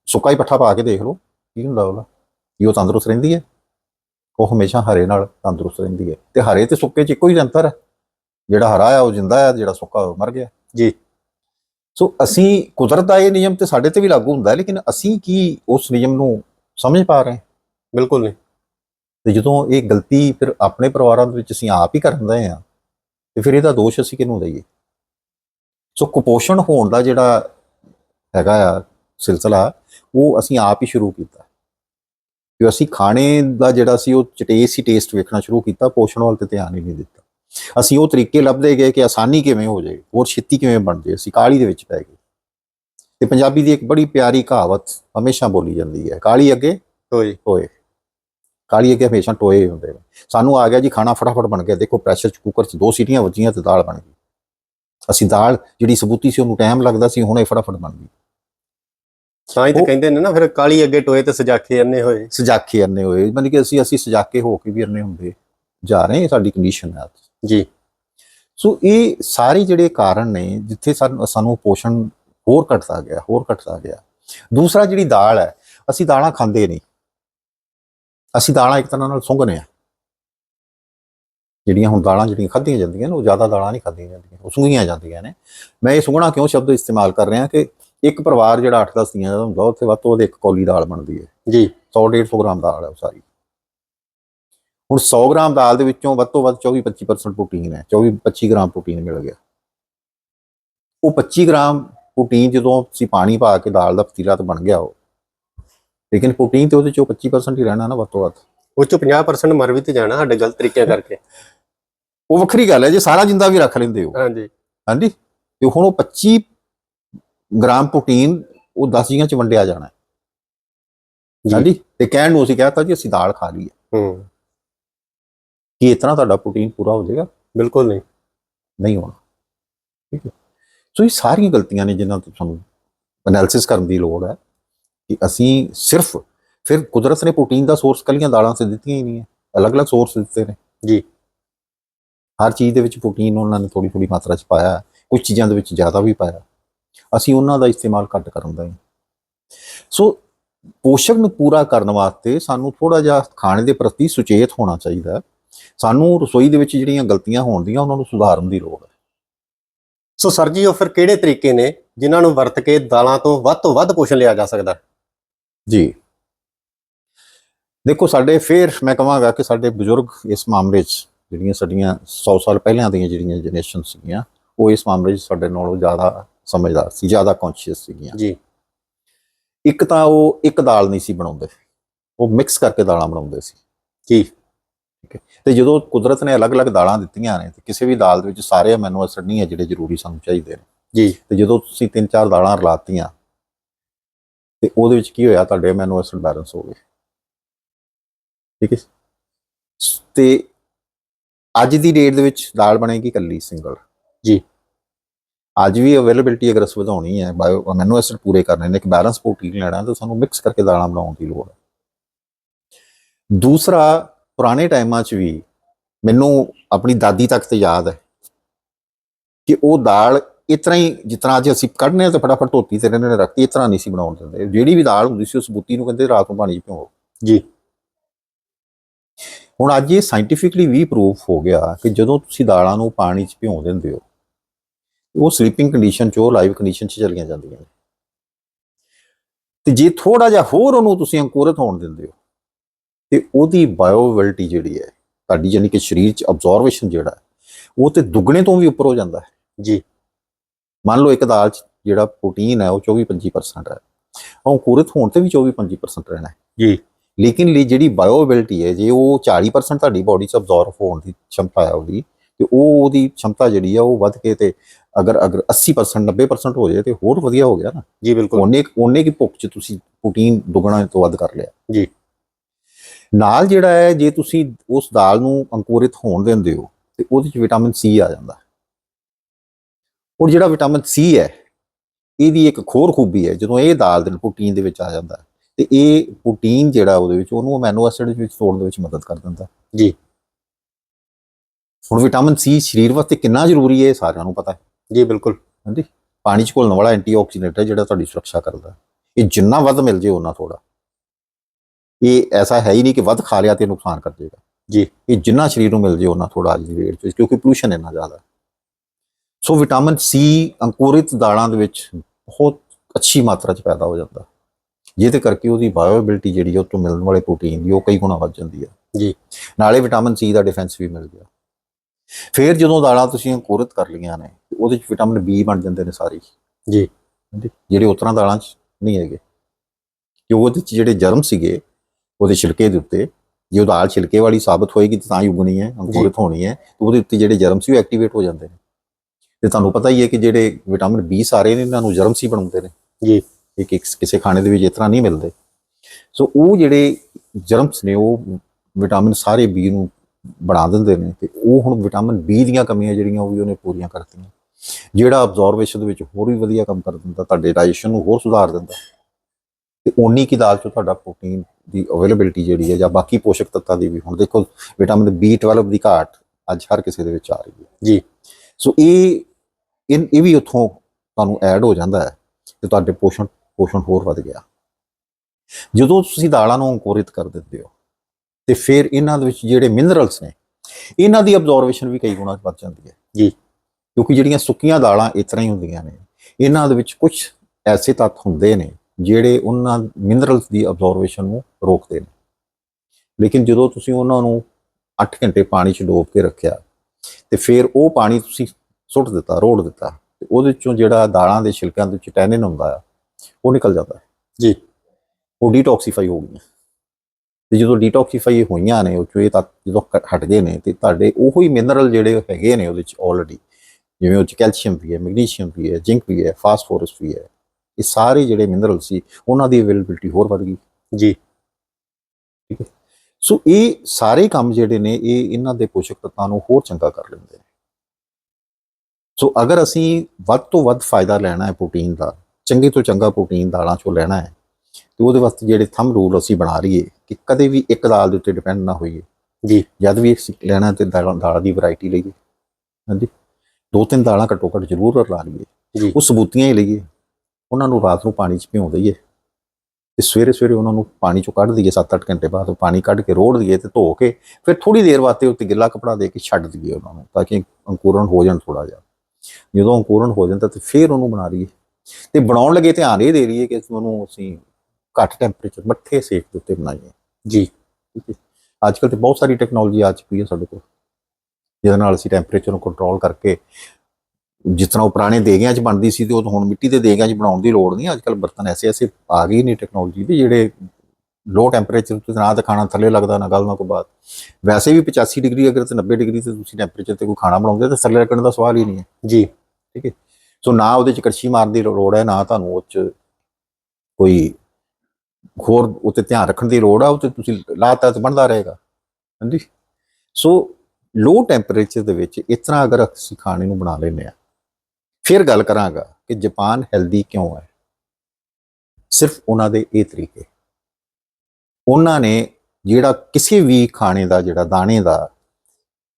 ਸੁੱਕਾ ਹੀ ਪੱਠਾ ਪਾ ਕੇ ਦੇਖ ਲਓ ਕੀ ਹੁੰਦਾ ਉਹਦਾ? ਕੀ ਉਹ ਤੰਦਰੁਸਤ ਰਹਿੰਦੀ ਹੈ? ਉਹ ਹਮੇਸ਼ਾ ਹਰੇ ਨਾਲ ਤੰਦਰੁਸਤ ਰਹਿੰਦੀ ਹੈ ਤੇ ਹਰੇ ਤੇ ਸੁੱਕੇ ਚ ਇੱਕੋ ਹੀ ਅੰਤਰ ਹੈ। ਜਿਹੜਾ ਹਰਾ ਆ ਉਹ ਜਿੰਦਾ ਹੈ ਜਿਹੜਾ ਸੁੱਕਾ ਉਹ ਮਰ ਗਿਆ। ਜੀ। ਸੋ ਅਸੀਂ ਕੁਦਰਤ ਦਾ ਇਹ ਨਿਯਮ ਤੇ ਸਾਡੇ ਤੇ ਵੀ ਲਾਗੂ ਹੁੰਦਾ ਹੈ ਲੇਕਿਨ ਅਸੀਂ ਕੀ ਉਸ ਨਿਯਮ ਨੂੰ ਸਮਝ ਪਾ ਰਹੇ ਹਾਂ? ਬਿਲਕੁਲ ਨਹੀਂ। ਤੇ ਜਦੋਂ ਇਹ ਗਲਤੀ ਫਿਰ ਆਪਣੇ ਪਰਿਵਾਰਾਂ ਦੇ ਵਿੱਚ ਅਸੀਂ ਆਪ ਹੀ ਰਹੇ ਆ ਤੇ ਫਿਰ ਇਹਦਾ ਦੋਸ਼ ਅਸੀਂ ਕਿਹਨੂੰ ਦਈਏ? ਸੋ ਕੁਪੋਸ਼ਣ ਹੋਣ ਦਾ ਜਿਹੜਾ ਹੈਗਾ ਆ ਸਿਲਸਿਲਾ ਉਹ ਅਸੀਂ ਆਪ ਹੀ ਸ਼ੁਰੂ ਕੀਤਾ। ਕਿ ਅਸੀਂ ਖਾਣੇ ਦਾ ਜਿਹੜਾ ਸੀ ਉਹ ਚਟੇਸ ਹੀ ਟੇਸਟ ਵੇਖਣਾ ਸ਼ੁਰੂ ਕੀਤਾ ਪੋਸ਼ਣ ਵੱਲ ਤੇ ਧਿਆਨ ਹੀ ਨਹੀਂ ਦਿੱਤਾ। ਅਸੀਂ ਉਹ ਤਰੀਕੇ ਲੱਭਦੇ ਗਏ ਕਿ ਆਸਾਨੀ ਕਿਵੇਂ ਹੋ ਜਾਏ ਹੋਰ ਛੇਤੀ ਕਿਵੇਂ ਬਣ ਜਾਏ ਅਸੀਂ ਕਾਲੀ ਦੇ ਵਿੱਚ ਪੈ ਗਏ। ਤੇ ਪੰਜਾਬੀ ਦੀ ਇੱਕ ਬੜੀ ਪਿਆਰੀ ਕਹਾਵਤ ਹਮੇਸ਼ਾ ਬੋਲੀ ਜਾਂਦੀ ਹੈ ਕਾਲੀ ਅੱਗੇ ਹੋਈ ਟੋਏ ਕਾਲੀ ਅੱਗੇ ਹਮੇਸ਼ਾ ਟੋਏ ਹੁੰਦੇ ਨੇ। ਸਾਨੂੰ ਆ ਗਿਆ ਜੀ ਖਾਣਾ ਫਟਾਫਟ ਬਣ ਗਿਆ। ਦੇਖੋ ਪ੍ਰੈਸ਼ਰ ਚ ਕੁੱਕਰ ਚ ਦੋ ਸੀਟੀਆਂ ਵੱਜੀਆਂ ਤੇ ਦਾਲ ਬਣ ਗਈ। ਅਸੀਂ ਦਾਲ ਜਿਹੜੀ ਸਬੂਤੀ ਸੀ ਉਹਨੂੰ ਟਾਈਮ ਲੱਗਦਾ ਸੀ ਹੁਣੇ ਫਟਾਫਟ ਬਣ ਗਈ। ਤਾਂ ਹੀ ਤਾਂ ਕਹਿੰਦੇ ਨੇ ਨਾ ਫਿਰ ਕਾਲੀ ਅੱਗੇ ਟੋਏ ਤੇ ਸਜਾਖੇ ਅੰਨੇ ਹੋਏ। ਸਜਾਕੇ ਅੰਨੇ ਹੋਏ। ਮਤਲਬ ਕਿ ਅਸੀਂ ਅਸੀਂ ਸਜਾਕੇ ਹੋ ਕੇ ਵੀ ਅੰਨੇ ਹੁੰਦੇ ਜਾ ਰਹੇ ਸਾਡੀ ਕੰਡੀਸ਼ਨ ਹੈ ਜੀ। ਸੋ ਇਹ ਸਾਰੇ ਜਿਹੜੇ ਕਾਰਨ ਨੇ ਜਿੱਥੇ ਸਾਨੂੰ ਸਾਨੂੰ ਪੋਸ਼ਣ ਹੋਰ ਘਟਦਾ ਗਿਆ ਹੋਰ ਘਟਦਾ ਗਿਆ। ਦੂਸਰਾ ਜਿਹੜੀ ਦਾਲ ਹੈ ਅਸੀਂ ਦਾਲਾਂ ਖਾਂਦੇ ਨਹੀਂ। ਅਸੀਂ ਦਾਲਾਂ ਇੱਕ ਤਰ੍ਹਾਂ ਨਾਲ ਸੁੰਘਨੇ ਆ ਜਿਹੜੀਆਂ ਹੁਣ ਦਾਲਾਂ ਜਿਹੜੀਆਂ ਖਾਧੀਆਂ ਜਾਂਦੀਆਂ ਨੇ ਉਹ ਜ਼ਿਆਦਾ ਦਾਲਾਂ ਨਹੀਂ ਖਾਧੀਆਂ ਜਾਂਦੀਆਂ ਉਹ ਸੁੰਘੀਆਂ ਜਾਂਦੀਆਂ ਨੇ। ਮੈਂ ਇਹ ਸੁੰਘਣਾ ਕਿਉਂ ਸ਼ਬਦ ਇਸਤੇਮਾਲ ਕਰ ਰਿਹਾ ਕਿ ਇੱਕ ਪਰਿਵਾਰ ਜਿਹੜਾ 8-10 ਦੀਆਂ ਦਾ ਹੁੰਦਾ ਉੱਥੇ ਵੱਧ ਤੋਂ ਵੱਧ ਇੱਕ ਕੌਲੀ ਦਾਲ ਬਣਦੀ ਹੈ। ਜੀ। 100-150 ਗ੍ਰਾਮ ਦਾਲ ਹੈ ਉਹ ਸਾਰੀ। ਹੁਣ 100 ਗ੍ਰਾਮ ਦਾਲ ਦੇ ਵਿੱਚੋਂ ਵੱਧ ਤੋਂ ਵੱਧ 24-25% ਪ੍ਰੋਟੀਨ ਹੈ 24-25 ਗ੍ਰਾਮ ਪ੍ਰੋਟੀਨ ਮਿਲ ਗਿਆ। ਉਹ 25 ਗ੍ਰਾਮ ਪ੍ਰੋਟੀਨ ਜਦੋਂ ਤੁਸੀਂ ਪਾਣੀ ਪਾ ਕੇ ਦਾਲ ਦਾ ਪਤੀਲਾ ਤੇ ਬਣ ਗਿਆ ਉਹ ਲੇਕਿਨ ਪ੍ਰੋਟੀਨ ਤੇ ਉਹਦੇ ਚੋਂ 25% ਹੀ ਰਹਿਣਾ ਨਾ ਵੱਧ ਤੋਂ ਵੱਧ। ਉਹ ਚੋਂ 50% ਮਰ ਵੀ ਤੇ ਜਾਣਾ ਸਾਡੇ ਗਲਤ ਤਰੀਕਿਆਂ ਕਰਕੇ। ਉਹ ਵੱਖਰੀ ਗੱਲ ਹੈ ਜੇ ਸਾਰਾ ਜਿੰਦਾ ਵੀ ਰੱਖ ਲੈਂਦੇ ਹੋ। ਹਾਂਜੀ। ਹਾਂਜੀ? ਤੇ ਹੁਣ ਉਹ 25 ਗ੍ਰਾਮ ਪ੍ਰੋਟੀਨ ਉਹ 10 ਜੀਆਂ ਚ ਵੰਡਿਆ ਜਾਣਾ। ਹਾਂਜੀ? ਤੇ ਕਹਿਣ ਨੂੰ ਅਸੀਂ ਕਹਤਾ ਜੀ ਅਸੀਂ ਦਾਲ ਖਾ ਲਈ ਹੈ। ਹੂੰ। ਕੀ ਇਤਨਾ ਤੁਹਾਡਾ ਪ੍ਰੋਟੀਨ ਪੂਰਾ ਹੋ ਜਾਏਗਾ? ਬਿਲਕੁਲ ਨਹੀਂ। ਨਹੀਂ ਹੋਣਾ। ਠੀਕ ਹੈ। ਸੋ ਇਹ ਸਾਰੀਆਂ ਗਲਤੀਆਂ ਨੇ ਜਿਨ੍ਹਾਂ ਤੋਂ ਸਾਨੂੰ ਐਨਾਲਿਸਿਸ ਕਰਨ ਦੀ ਲੋੜ ਹੈ। ਕਿ ਅਸੀਂ ਸਿਰਫ ਫਿਰ ਕੁਦਰਤ ਨੇ ਪ੍ਰੋਟੀਨ ਦਾ ਸੋਰਸ ਕੱਲੀਆਂ ਦਾਲਾਂ ਸੇ ਦਿੱਤੀਆਂ ਹੀ ਨਹੀਂ ਹੈ ਅਲੱਗ-ਅਲੱਗ ਸੋਰਸ ਦਿੱਤੇ ਨੇ। ਜੀ। ਹਰ ਚੀਜ਼ ਦੇ ਵਿੱਚ ਪ੍ਰੋਟੀਨ ਉਹਨਾਂ ਨੇ ਥੋੜੀ ਥੋੜੀ ਮਾਤਰਾ ਚ ਪਾਇਆ ਕੁਝ ਚੀਜ਼ਾਂ ਦੇ ਵਿੱਚ ਜ਼ਿਆਦਾ ਵੀ ਪਾਇਆ। ਅਸੀਂ ਉਹਨਾਂ ਦਾ ਇਸਤੇਮਾਲ ਘੱਟ ਕਰਨ ਦਾ ਹੈ। ਸੋ ਪੋਸ਼ਕ ਨੂੰ ਪੂਰਾ ਕਰਨ ਵਾਸਤੇ ਸਾਨੂੰ ਥੋੜਾ ਜਿਹਾ ਖਾਣੇ ਦੇ ਪ੍ਰਤੀ ਸੁਚੇਤ ਹੋਣਾ ਚਾਹੀਦਾ ਸਾਨੂੰ ਰਸੋਈ ਦੇ ਵਿੱਚ ਜਿਹੜੀਆਂ ਗਲਤੀਆਂ ਹੋਣਦੀਆਂ ਉਹਨਾਂ ਨੂੰ ਸੁਧਾਰਨ ਦੀ ਲੋੜ ਹੈ। ਸੋ ਸਰ ਜੀ ਉਹ ਫਿਰ ਕਿਹੜੇ ਤਰੀਕੇ ਨੇ ਜਿਨ੍ਹਾਂ ਨੂੰ ਵਰਤ ਕੇ ਦਾਲਾਂ ਤੋਂ ਵੱਧ ਤੋਂ ਵੱਧ ਪੋਸ਼ਣ ਲਿਆ ਜਾ ਸਕਦਾ? ਜੀ। ਦੇਖੋ ਸਾਡੇ ਫੇਰ ਮੈਂ ਕਹਾਂਗਾ ਕਿ ਸਾਡੇ ਬਜ਼ੁਰਗ ਇਸ ਮਾਮਲੇ 'ਚ ਜਿਹੜੀਆਂ ਸਾਡੀਆਂ 100 ਸਾਲ ਪਹਿਲਾਂ ਦੀਆਂ ਜਿਹੜੀਆਂ ਜਨਰੇਸ਼ਨ ਸੀਗੀਆਂ ਉਹ ਇਸ ਮਾਮਲੇ 'ਚ ਸਾਡੇ ਨਾਲੋਂ ਜ਼ਿਆਦਾ ਸਮਝਦਾਰ ਸੀ ਜ਼ਿਆਦਾ ਕੌਨਸ਼ੀਅਸ ਸੀਗੀਆਂ। ਜੀ। ਇੱਕ ਤਾਂ ਉਹ ਇੱਕ ਦਾਲ ਨਹੀਂ ਸੀ ਬਣਾਉਂਦੇ। ਉਹ ਮਿਕਸ ਕਰਕੇ ਦਾਲਾਂ ਬਣਾਉਂਦੇ ਸੀ। ਜੀ। ਠੀਕ ਹੈ। ਤੇ ਜਦੋਂ ਕੁਦਰਤ ਨੇ ਅਲੱਗ-ਅਲੱਗ ਦਾਲਾਂ ਦਿੱਤੀਆਂ ਨੇ ਤੇ ਕਿਸੇ ਵੀ ਦਾਲ ਦੇ ਵਿੱਚ ਸਾਰੇ ਅਮੀਨੋ ਐਸਿਡ ਨਹੀਂ ਹੈ ਜਿਹੜੇ ਜ਼ਰੂਰੀ ਸਾਨੂੰ ਚਾਹੀਦੇ ਨੇ। ਜੀ। ਤੇ ਜਦੋਂ ਤੁਸੀਂ ਤਿੰਨ ਚਾਰ ਦਾਲਾਂ ਰਲਾਤੀਆਂ ਤੇ ਉਹਦੇ ਵਿੱਚ ਕੀ ਹੋਇਆ? ਤੁਹਾਡੇ ਅਮੀਨੋ ਐਸਿਡ ਬੈਲੈਂਸ ਹੋ ਗਏ ਠੀਕ ਹੈ ਤੇ ਅੱਜ ਦੀ ਡੇਟ ਦੇ ਵਿੱਚ ਦਾਲ ਬਣੇਗੀ ਕੱਲੀ ਸਿੰਗਲ ਜੀ। ਅੱਜ ਵੀ ਅਵੇਲੇਬਿਲਟੀ ਅਗਰ ਅਸੀਂ ਵਧਾਉਣੀ ਹੈ ਬਾਇਓ ਅਮੀਨੋ ਐਸਿਡ ਪੂਰੇ ਕਰਨੇ ਨੇ ਇੱਕ ਬੈਲੈਂਸ ਪ੍ਰੋਟੀਨ ਲੈਣਾ ਤਾਂ ਸਾਨੂੰ ਮਿਕਸ ਕਰਕੇ ਦਾਲਾਂ ਬਣਾਉਣ ਦੀ ਲੋੜ ਹੈ। ਦੂਸਰਾ ਪੁਰਾਣੇ ਟਾਈਮਾਂ 'ਚ ਵੀ ਮੈਨੂੰ ਆਪਣੀ ਦਾਦੀ ਤੱਕ ਤੇ ਯਾਦ ਹੈ ਕਿ ਉਹ ਦਾਲ ਇਸ ਤਰ੍ਹਾਂ ਹੀ ਜਿਸ ਤਰ੍ਹਾਂ ਅੱਜ ਅਸੀਂ ਕੱਢਨੇ ਤੇ ਫਟਾਫਟ ਧੋਤੀ ਤੇ ਇਹਨਾਂ ਨੇ ਰੱਖਤੀ ਇਸ ਤਰ੍ਹਾਂ ਨਹੀਂ ਸੀ ਬਣਾਉਣ ਦਿੰਦੇ। ਜਿਹੜੀ ਵੀ ਦਾਲ ਹੁੰਦੀ ਸੀ ਉਸ ਬੁੱਤੀ ਨੂੰ ਕਹਿੰਦੇ ਰਾਤ ਨੂੰ ਪਾਣੀ 'ਚ ਭਿਓ ਜੀ। ਹੁਣ ਅੱਜ ਇਹ ਸਾਇੰਟੀਫਿਕਲੀ ਵੀ ਪ੍ਰੂਫ ਹੋ ਗਿਆ ਕਿ ਜਦੋਂ ਤੁਸੀਂ ਦਾਲਾਂ ਨੂੰ ਪਾਣੀ 'ਚ ਭਿਓ ਦਿੰਦੇ ਹੋ ਉਹ ਸਲੀਪਿੰਗ ਕੰਡੀਸ਼ਨ 'ਚ ਉਹ ਲਾਈਵ ਕੰਡੀਸ਼ਨ 'ਚ ਚਲੀਆਂ ਜਾਂਦੀਆਂ ਨੇ। ਤੇ ਜੇ ਥੋੜਾ ਜਿਹਾ ਹੋਰ ਉਹਨੂੰ ਤੁਸੀਂ ਅੰਕੁਰਿਤ ਹੋਣ ਦਿੰਦੇ ਹੋ ਤੇ ਉਹਦੀ ਬਾਇਓਵੈਲਿਟੀ ਜਿਹੜੀ ਹੈ ਤੁਹਾਡੀ ਯਾਨੀ ਕਿ ਸਰੀਰ 'ਚ ਅਬਜ਼ੋਰਵੇਸ਼ਨ ਜਿਹੜਾ ਉਹ ਤੇ ਦੁੱਗਣੇ ਤੋਂ ਵੀ ਉੱਪਰ ਹੋ ਜਾਂਦਾ ਹੈ। ਜੀ। ਮੰਨ ਲਓ ਇੱਕ ਦਾਲ 'ਚ ਜਿਹੜਾ ਪ੍ਰੋਟੀਨ ਹੈ ਉਹ 24-25% ਹੈ। ਉਹ ਅੰਕੁਰਿਤ ਹੋਣ ਤੇ ਵੀ 24-25% ਰਹਿਣਾ ਹੈ। ਜੀ। ਲੇਕਿਨ ਲਈ ਜਿਹੜੀ ਬਾਇਓਬਿਲਟੀ ਹੈ ਜੇ ਉਹ 40% ਤੁਹਾਡੀ ਬਾਡੀ 'ਚ ਅਬਜ਼ੌਰਬ ਹੋਣ ਦੀ ਸ਼ਮਤਾ ਹੈ ਉਹਦੀ ਤੇ ਉਹ ਉਹਦੀ ਸ਼ਮਤਾ ਜਿਹੜੀ ਆ ਉਹ ਵੱਧ ਕੇ ਤੇ ਅਗਰ ਅਗਰ 80% 90% ਹੋ ਜਾਏ ਤੇ ਹੋਰ ਵਧੀਆ ਹੋ ਗਿਆ ਨਾ। ਜੀ ਬਿਲਕੁਲ। ਉਹਨੇ ਉਹਨੇ ਕੀ ਭੁੱਖ 'ਚ ਤੁਸੀਂ ਪ੍ਰੋਟੀਨ ਦੁੱਗਣਾ ਤੋਂ ਵੱਧ ਕਰ ਲਿਆ। ਜੀ। ਨਾਲ ਜਿਹੜਾ ਹੈ ਜੇ ਤੁਸੀਂ ਉਸ ਦਾਲ ਨੂੰ ਅੰਕੁਰਿਤ ਹੋਣ ਦਿੰਦੇ ਹੋ ਤੇ ਉਹਦੇ 'ਚ ਵਿਟਾਮਿਨ ਸੀ ਆ ਜਾਂਦਾ। ਔਰ ਜਿਹੜਾ ਵਿਟਾਮਿਨ ਸੀ ਹੈ ਇਹਦੀ ਇੱਕ ਖੋਰ ਖੂਬੀ ਹੈ ਜਦੋਂ ਇਹ ਦਾਲ ਦੇ ਪ੍ਰੋਟੀਨ ਦੇ ਵਿੱਚ ਆ ਜਾਂਦਾ ਤੇ ਇਹ ਪ੍ਰੋਟੀਨ ਜਿਹੜਾ ਉਹਦੇ ਵਿੱਚ ਉਹਨੂੰ ਅਮੀਨੋ ਐਸਿਡ ਵਿੱਚ ਤੋੜਨ ਦੇ ਵਿੱਚ ਮਦਦ ਕਰ ਦਿੰਦਾ ਜੀ। ਹੁਣ ਵਿਟਾਮਿਨ ਸੀ ਸਰੀਰ ਵਾਸਤੇ ਕਿੰਨਾ ਜ਼ਰੂਰੀ ਹੈ ਇਹ ਸਾਰਿਆਂ ਨੂੰ ਪਤਾ ਹੈ ਜੀ ਬਿਲਕੁਲ ਹਾਂਜੀ ਪਾਣੀ ਚ ਘੁਲਣ ਵਾਲਾ ਐਂਟੀਆਕਸੀਡੈਂਟ ਹੈ ਜਿਹੜਾ ਤੁਹਾਡੀ ਸੁਰੱਖਿਆ ਕਰਦਾ। ਇਹ ਜਿੰਨਾ ਵੱਧ ਮਿਲ ਜੇ ਉਹਨਾਂ ਥੋੜਾ ਇਹ ਐਸਾ ਹੈ ਹੀ ਨਹੀਂ ਕਿ ਵੱਧ ਖਾ ਲਿਆ ਤੇ ਨੁਕਸਾਨ ਕਰ ਜਾਏਗਾ ਜੀ। ਇਹ ਜਿੰਨਾ ਸਰੀਰ ਨੂੰ ਮਿਲ ਜੇ ਉਹਨਾਂ ਥੋੜਾ ਅੱਜ ਦੀ ਰੇਟ ਚ ਕਿਉਂਕਿ ਪੋਲੂਸ਼ਨ ਇੰਨਾ ਜ਼ਿਆਦਾ ਹੈ। ਸੋ ਵਿਟਾਮਿਨ ਸੀ ਅੰਕੁਰਿਤ ਦਾਲਾਂ ਦੇ ਵਿੱਚ ਬਹੁਤ ਅੱਛੀ ਮਾਤਰਾ ਚ ਪੈਦਾ ਹੋ ਜਾਂਦਾ। ਜਿਹਦੇ ਕਰਕੇ ਉਹਦੀ ਬਾਇਓਬਿਲਿਟੀ ਜਿਹੜੀ ਉਹ ਤੋਂ ਮਿਲਣ ਵਾਲੇ ਪ੍ਰੋਟੀਨ ਦੀ ਉਹ ਕਈ ਗੁਣਾ ਵੱਧ ਜਾਂਦੀ ਹੈ ਜੀ। ਨਾਲੇ ਵਿਟਾਮਿਨ ਸੀ ਦਾ ਡਿਫੈਂਸ ਵੀ ਮਿਲ ਗਿਆ। ਫਿਰ ਜਦੋਂ ਦਾਲਾਂ ਤੁਸੀਂ ਅੰਕੁਰਿਤ ਕਰ ਲਈਆਂ ਨੇ ਉਹਦੇ ਚ ਵਿਟਾਮਿਨ ਬੀ ਬਣ ਜਾਂਦੇ ਨੇ ਸਾਰੇ ਜੀ। ਜਿਹੜੇ ਉਤਰਾਂ ਦਾਲਾਂ ਚ ਨਹੀਂ ਹੈਗੇ। ਕਿ ਉਹਦੇ ਚ ਜਿਹੜੇ ਜਰਮ ਸੀਗੇ ਉਹਦੇ ਛਿਲਕੇ ਦੇ ਉੱਤੇ ਜੇ ਉਹ ਦਾਲ ਛਿਲਕੇ ਵਾਲੀ ਸਾਬਤ ਹੋਏਗੀ ਤਾਂ ਹੀ ਉਗਣੀ ਹੈ ਅੰਕੁਰਿਤ ਹੋਣੀ ਹੈ ਉਹਦੇ ਉੱਤੇ ਜਿਹੜੇ ਜਰਮ ਸੀ ਉਹ ਐਕਟੀਵੇਟ ਹੋ ਜਾਂਦੇ ਨੇ। ਤੇ ਤੁਹਾਨੂੰ ਪਤਾ ਹੀ ਹੈ ਕਿ ਜਿਹੜੇ ਵਿਟਾਮਿਨ ਬੀ ਸਾਰੇ ਨੇ ਇਹਨਾਂ ਨੂੰ ਜਰਮ ਸੀ ਬਣਾਉਂਦੇ ਨੇ। ਜੀ। ਇੱਕ ਇੱਕ ਕਿਸੇ ਖਾਣੇ ਦੇ ਵਿੱਚ ਇਸ ਤਰ੍ਹਾਂ ਨਹੀਂ ਮਿਲਦੇ। ਸੋ ਉਹ ਜਿਹੜੇ ਜਰਮਸ ਨੇ ਉਹ ਵਿਟਾਮਿਨ ਸਾਰੇ ਬੀ ਨੂੰ ਬਣਾ ਦਿੰਦੇ ਨੇ ਤੇ ਉਹ ਹੁਣ ਵਿਟਾਮਿਨ ਬੀ ਦੀਆਂ ਕਮੀਆਂ ਜਿਹੜੀਆਂ ਉਹ ਵੀ ਉਹਨੇ ਪੂਰੀਆਂ ਕਰਤੀਆਂ। ਜਿਹੜਾ ਅਬਜ਼ੋਰਵੇਸ਼ਨ ਦੇ ਵਿੱਚ ਹੋਰ ਵੀ ਵਧੀਆ ਕੰਮ ਕਰ ਦਿੰਦਾ ਤੁਹਾਡੇ ਡਾਈਜੈਸ਼ਨ ਨੂੰ ਹੋਰ ਸੁਧਾਰ ਦਿੰਦਾ। ਤੇ ਓਨੀ ਕੀ ਦਾਲ ਚੋਂ ਤੁਹਾਡਾ ਪ੍ਰੋਟੀਨ ਦੀ ਅਵੇਲੇਬਿਲਟੀ ਜਿਹੜੀ ਹੈ ਜਾਂ ਬਾਕੀ ਪੋਸ਼ਕ ਤੱਤਾਂ ਦੀ ਵੀ ਹੁਣ ਦੇਖੋ ਵਿਟਾਮਿਨ B12 ਦੀ ਘਾਟ ਅੱਜ ਹਰ ਕਿਸੇ ਦੇ ਵਿੱਚ ਆ ਰਹੀ ਹੈ। ਜੀ। ਸੋ ਇਹ ਇਹ ਇਹ ਵੀ ਉੱਥੋਂ ਤੁਹਾਨੂੰ ਐਡ ਹੋ ਜਾਂਦਾ ਹੈ ਤੇ ਤੁਹਾਡੇ ਪੋਸ਼ਣ ਪੋਸ਼ਣ ਹੋਰ ਵੱਧ ਗਿਆ। ਜਦੋਂ ਤੁਸੀਂ ਦਾਲਾਂ ਨੂੰ ਅੰਕੁਰਿਤ ਕਰ ਦਿੰਦੇ ਹੋ ਤੇ ਫਿਰ ਇਹਨਾਂ ਦੇ ਵਿੱਚ ਜਿਹੜੇ ਮਿਨਰਲਸ ਨੇ ਇਹਨਾਂ ਦੀ ਅਬਜ਼ਰਵੇਸ਼ਨ ਵੀ ਕਈ ਗੁਣਾ ਵੱਧ ਜਾਂਦੀ ਹੈ। ਜੀ। ਕਿਉਂਕਿ ਜਿਹੜੀਆਂ ਸੁੱਕੀਆਂ ਦਾਲਾਂ ਇਸ ਤਰ੍ਹਾਂ ਹੀ ਹੁੰਦੀਆਂ ਨੇ ਇਹਨਾਂ ਦੇ ਵਿੱਚ ਕੁਝ ਐਸੇ ਤੱਤ ਹੁੰਦੇ ਨੇ ਜਿਹੜੇ ਉਹਨਾਂ ਮਿਨਰਲਸ ਦੀ ਅਬਜ਼ਰਵੇਸ਼ਨ ਨੂੰ ਰੋਕਦੇ ਨੇ। ਲੇਕਿਨ ਜਦੋਂ ਤੁਸੀਂ ਉਹਨਾਂ ਨੂੰ 8 ਘੰਟੇ ਪਾਣੀ 'ਚ ਡੋਬ ਕੇ ਰੱਖਿਆ ਤੇ ਫਿਰ ਉਹ ਪਾਣੀ ਤੁਸੀਂ ਸੁੱਟ ਦਿੱਤਾ ਰੋੜ ਦਿੱਤਾ। ਤੇ ਉਹਦੇ ਚੋਂ ਜਿਹੜਾ ਦਾਲਾਂ ਦੇ ਛਿਲਕਿਆਂ ਦੇ ਵਿੱਚ ਟੈਨਿਨ ਹੁੰਦਾ ਆ ਉਹ ਨਿਕਲ ਜਾਂਦਾ। ਹੈ ਜੀ। ਉਹ ਡੀਟੌਕਸੀਫਾਈ ਹੋ ਗਈਆਂ। ਤੇ ਜਦੋਂ ਡੀਟੌਕਸੀਫਾਈ ਹੋਈਆਂ ਨੇ ਉਹ ਚੋਂ ਇਹ ਤੱਤ ਜਦੋਂ ਹਟ ਗਏ ਨੇ ਤੇ ਤੁਹਾਡੇ ਉਹੋ ਹੀ ਮਿਨਰਲ ਜਿਹੜੇ ਹੈਗੇ ਨੇ ਉਹਦੇ ਵਿੱਚ ਆਲਰੇਡੀ ਜਿਵੇਂ ਉਹ ਚ ਕੈਲਸ਼ੀਅਮ ਵੀ ਹੈ ਮੈਗਨੀਸ਼ੀਅਮ ਵੀ ਹੈ ਜ਼ਿੰਕ ਵੀ ਹੈ ਫਾਸਫੋਰਸ ਵੀ ਹੈ ਇਹ ਸਾਰੇ ਜਿਹੜੇ ਮਿਨਰਲ ਸੀ ਉਹਨਾਂ ਦੀ ਅਵੇਲੇਬਿਲਟੀ ਹੋਰ ਵੱਧ ਗਈ। ਜੀ। ਸੋ ਇਹ ਸਾਰੇ ਕੰਮ ਜਿਹੜੇ ਨੇ ਇਹ ਇਹਨਾਂ ਦੇ ਪੋਸ਼ਕ ਤੱਤਾਂ ਨੂੰ ਹੋਰ ਚੰਗਾ ਕਰ ਲੈਂਦੇ ਨੇ। ਸੋ ਅਗਰ ਅਸੀਂ ਵੱਧ ਤੋਂ ਵੱਧ ਫਾਇਦਾ ਲੈਣਾ ਹੈ ਪ੍ਰੋਟੀਨ ਦਾ ਚੰਗੇ ਤੋਂ ਚੰਗਾ ਪ੍ਰੋਟੀਨ ਦਾਲਾਂ ਚੋਂ ਲੈਣਾ ਹੈ ਤੇ ਉਹਦੇ ਵਾਸਤੇ ਜਿਹੜੇ ਥੰਮ ਰੂਲ ਅਸੀਂ ਬਣਾ ਲਈਏ ਕਿ ਕਦੇ ਵੀ ਇੱਕ ਦਾਲ ਦੇ ਉੱਤੇ ਡਿਪੈਂਡ ਨਾ ਹੋਈਏ। ਜੀ। ਜਦ ਵੀ ਅਸੀਂ ਲੈਣਾ ਤੇ ਦਾਲਾਂ ਦੀ ਵੈਰਾਈਟੀ ਲਈਏ। ਹਾਂਜੀ। ਦੋ ਤਿੰਨ ਦਾਲਾਂ ਘੱਟੋ ਘੱਟ ਜ਼ਰੂਰ ਲਾ ਲਈਏ। ਜੀ। ਉਹ ਸਬੂਤੀਆਂ ਹੀ ਲਈਏ। ਉਹਨਾਂ ਨੂੰ ਰਾਤ ਨੂੰ ਪਾਣੀ 'ਚ ਭਿਉਂ ਦਈਏ। ਤੇ ਸਵੇਰੇ ਸਵੇਰੇ ਉਹਨਾਂ ਨੂੰ ਪਾਣੀ 'ਚੋਂ ਕੱਢ ਦਈਏ 7-8 ਘੰਟੇ ਬਾਅਦ ਉਹ ਪਾਣੀ ਕੱਢ ਕੇ ਰੋੜ ਦਈਏ ਤੇ ਧੋ ਕੇ ਫਿਰ ਥੋੜੀ ਦੇਰ ਵਾਸਤੇ ਉੱਤੇ ਗਿੱਲਾ ਕਪੜਾ ਦੇ ਕੇ ਛੱਡ ਦਈਏ ਉਹਨਾਂ ਨੂੰ ਤਾਂ ਕਿ ਅੰਕੁਰਨ ਹੋ ਜਾਣ ਥੋੜਾ ਜਿਹਾ। ਜਦੋਂ ਅੰਕੁਰਨ ਹੋ ਜਾਂਦਾ ਤੇ ਫਿਰ ਉਹਨੂੰ ਬਣਾ ਲਈਏ। ਤੇ ਬਣਾਉਣ ਲੱਗੇ ਧਿਆਨ ਇਹ ਦੇ ਲਈਏ ਕਿ ਉਹਨੂੰ ਅਸੀਂ ਘੱਟ ਟੈਂਪਰੇਚਰ ਮੱਠੇ ਸੇਕ ਦੇ ਉੱਤੇ ਬਣਾਈਏ। ਜੀ। ਠੀਕ ਹੈ। ਅੱਜ ਕੱਲ੍ਹ ਤੇ ਬਹੁਤ ਸਾਰੀ ਟੈਕਨੋਲੋਜੀ ਆ ਚੁੱਕੀ ਹੈ ਸਾਡੇ ਕੋਲ। ਜਿਹਦੇ ਨਾਲ ਅਸੀਂ ਟੈਂਪਰੇਚਰ ਨੂੰ ਕੰਟਰੋਲ ਕਰਕੇ ਜਿਸ ਤਰ੍ਹਾਂ ਉਹ ਪੁਰਾਣੇ ਦੇਗਿਆਂ 'ਚ ਬਣਦੀ ਸੀ ਤੇ ਉਹ ਹੁਣ ਮਿੱਟੀ ਦੇ ਦੇਗਿਆਂ 'ਚ ਬਣਾਉਣ ਦੀ ਲੋੜ ਨਹੀਂ। ਅੱਜ ਕੱਲ੍ਹ ਬਰਤਨ ਐਸੇ ਐਸੇ ਆ ਗਏ ਨੇ ਟੈਕਨੋਲੋਜੀ ਦੇ ਜਿਹੜੇ ਲੋ ਟੈਂਪਰੇਚਰ ਤੇ ਨਾ ਤਾਂ ਖਾਣਾ ਥੱਲੇ ਲੱਗਦਾ ਨਾ ਗਲਣਾ ਤੋਂ ਬਾਅਦ ਵੈਸੇ ਵੀ 85 ਡਿਗਰੀ ਅਗਰ ਤੇ 90 ਡਿਗਰੀ ਤੇ ਤੁਸੀਂ ਟੈਂਪਰੇਚਰ ਤੇ ਕੋਈ ਖਾਣਾ ਬਣਾਉਂਦੇ ਤਾਂ ਥੱਲੇ ਲੱਗਣ ਦਾ ਸਵਾਲ ਹੀ ਨਹੀਂ ਹੈ। ਜੀ। ਸੋ ਨਾ ਉਹਦੇ ਚ ਕੜਛੀ ਮਾਰਨ ਦੀ ਲੋੜ ਹੈ ਨਾ ਤੁਹਾਨੂੰ ਉਹ ਚ ਕੋਈ ਹੋਰ ਉੱਤੇ ਧਿਆਨ ਰੱਖਣ ਦੀ ਲੋੜ ਆ ਉਹ ਤੇ ਤੁਸੀਂ ਲਾਤਾ ਤੇ ਬਣਦਾ ਰਹੇਗਾ। ਹਾਂਜੀ। ਸੋ ਲੋ ਟੈਂਪਰੇਚਰ ਦੇ ਵਿੱਚ ਇਸ ਤਰ੍ਹਾਂ ਅਗਰ ਅਸੀਂ ਖਾਣੇ ਨੂੰ ਬਣਾ ਲੈਂਦੇ ਆ ਫਿਰ ਗੱਲ ਕਰਾਂਗਾ ਕਿ ਜਾਪਾਨ ਹੈਲਦੀ ਕਿਉਂ ਹੈ। ਸਿਰਫ ਉਹਨਾਂ ਦੇ ਇਹ ਤਰੀਕੇ। ਉਹਨਾਂ ਨੇ ਜਿਹੜਾ ਕਿਸੇ ਵੀ ਖਾਣੇ ਦਾ ਜਿਹੜਾ ਦਾਣੇ ਦਾ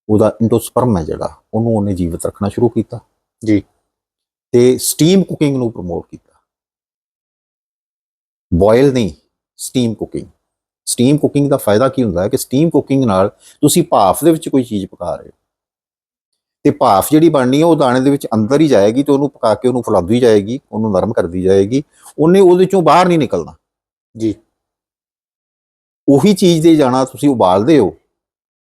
ਉਹਦਾ ਇੰਡੋਸਪਰਮ ਹੈ ਜਿਹੜਾ ਉਹਨੂੰ ਉਹਨੇ ਜੀਵਤ ਰੱਖਣਾ ਸ਼ੁਰੂ ਕੀਤਾ। ਜੀ। ਤੇ ਸਟੀਮ ਕੁਕਿੰਗ ਨੂੰ ਪ੍ਰਮੋਟ ਕੀਤਾ। ਬੋਇਲ ਨਹੀਂ ਸਟੀਮ ਕੁਕਿੰਗ ਸਟੀਮ ਕੁਕਿੰਗ ਦਾ ਫਾਇਦਾ ਕੀ ਹੁੰਦਾ ਹੈ ਕਿ ਸਟੀਮ ਕੁਕਿੰਗ ਨਾਲ ਤੁਸੀਂ ਭਾਫ ਦੇ ਵਿੱਚ ਕੋਈ ਚੀਜ਼ ਪਕਾ ਰਹੇ ਹੋ। ਤੇ ਭਾਫ ਜਿਹੜੀ ਬਣਨੀ ਹੈ ਉਹ ਦਾਣੇ ਦੇ ਵਿੱਚ ਅੰਦਰ ਹੀ ਜਾਏਗੀ ਤੇ ਉਹਨੂੰ ਪਕਾ ਕੇ ਉਹਨੂੰ ਫੁਲਾਉਂਦੀ ਜਾਏਗੀ ਉਹਨੂੰ ਨਰਮ ਕਰਦੀ ਜਾਏਗੀ। ਉਹਨੇ ਉਹਦੇ ਚੋਂ ਬਾਹਰ ਨਹੀਂ ਨਿਕਲਣਾ। ਜੀ। ਉਹੀ ਚੀਜ਼ ਦੇ ਜਾਣਾ ਤੁਸੀਂ ਉਬਾਲਦੇ ਹੋ।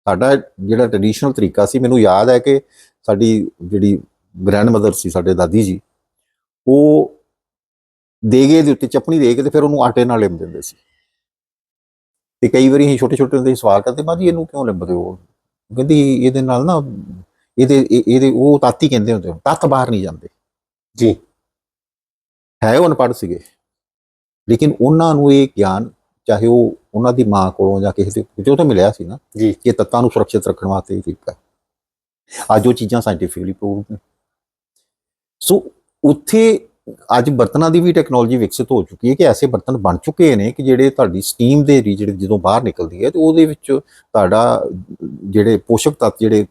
ਸਾਡਾ ਜਿਹੜਾ ਟ੍ਰੈਡੀਸ਼ਨਲ ਤਰੀਕਾ ਸੀ ਮੈਨੂੰ ਯਾਦ ਹੈ ਕਿ ਸਾਡੀ ਜਿਹੜੀ ਗ੍ਰੈਂਡਮਦਰ ਸੀ ਸਾਡੇ ਦਾਦੀ ਜੀ ਉਹ ਦੇਗੇ ਦੇ ਉੱਤੇ ਚਪਣੀ ਦੇ ਕੇ ਤੇ ਫਿਰ ਉਹਨੂੰ ਆਟੇ ਨਾਲ ਲਿੰਬ ਦਿੰਦੇ ਸੀ। ਤੇ ਕਈ ਵਾਰੀ ਅਸੀਂ ਛੋਟੇ ਛੋਟੇ ਹੁੰਦੇ ਸਵਾਲ ਕਰਦੇ ਮਾਂ ਜੀ ਇਹਨੂੰ ਕਿਉਂ ਲਿੰਬਦੇ ਹੋ? ਕਹਿੰਦੀ ਇਹਦੇ ਨਾਲ ਨਾ ਇਹਦੇ ਇਹ- ਇਹਦੇ ਉਹ ਤਾਤੀ ਕਹਿੰਦੇ ਹੁੰਦੇ ਤੱਤ ਬਾਹਰ ਨਹੀਂ ਜਾਂਦੇ। ਜੀ। ਹੈ ਉਹ ਅਨਪੜ੍ਹ ਸੀਗੇ। ਲੇਕਿਨ ਉਹਨਾਂ ਨੂੰ ਇਹ ਗਿਆਨ ਚਾਹੇ ਉਹ ਉਹਨਾਂ ਦੀ ਮਾਂ ਕੋਲੋਂ ਜਾਂ ਕਿਸੇ ਦੇ ਕਿਤੇ ਤੋਂ ਮਿਲਿਆ ਸੀ ਨਾ ਜੀ। ਕਿ ਤੱਤਾਂ ਨੂੰ ਸੁਰੱਖਿਅਤ ਰੱਖਣ ਵਾਸਤੇ ਇਹ ਤਰੀਕਾ ਹੈ। ਅੱਜ ਉਹ ਚੀਜ਼ਾਂ ਸਾਇੰਟੀਫਿਕਲੀ ਪ੍ਰੂਵਡ ਨੇ। ਸੋ ਉੱਥੇ ਅੱਜ ਬਰਤਨਾਂ ਦੀ ਵੀ ਟੈਕਨੋਲੋਜੀ ਵਿਕਸਿਤ ਹੋ ਚੁੱਕੀ ਹੈ ਕਿ ਐਸੇ ਬਰਤਨ ਬਣ ਚੁੱਕੇ ਨੇ ਕਿ ਜਿਹੜੇ ਤੁਹਾਡੀ ਸਟੀਮ ਦੇ ਜਿਹੜੇ ਜਦੋਂ ਬਾਹਰ ਨਿਕਲਦੀ ਹੈ ਤੇ ਉਹਦੇ ਵਿੱਚ ਤੁਹਾਡਾ ਜਿਹੜੇ ਪੋਸ਼ਕ ਤੱਤ ਜਿਹੜੇ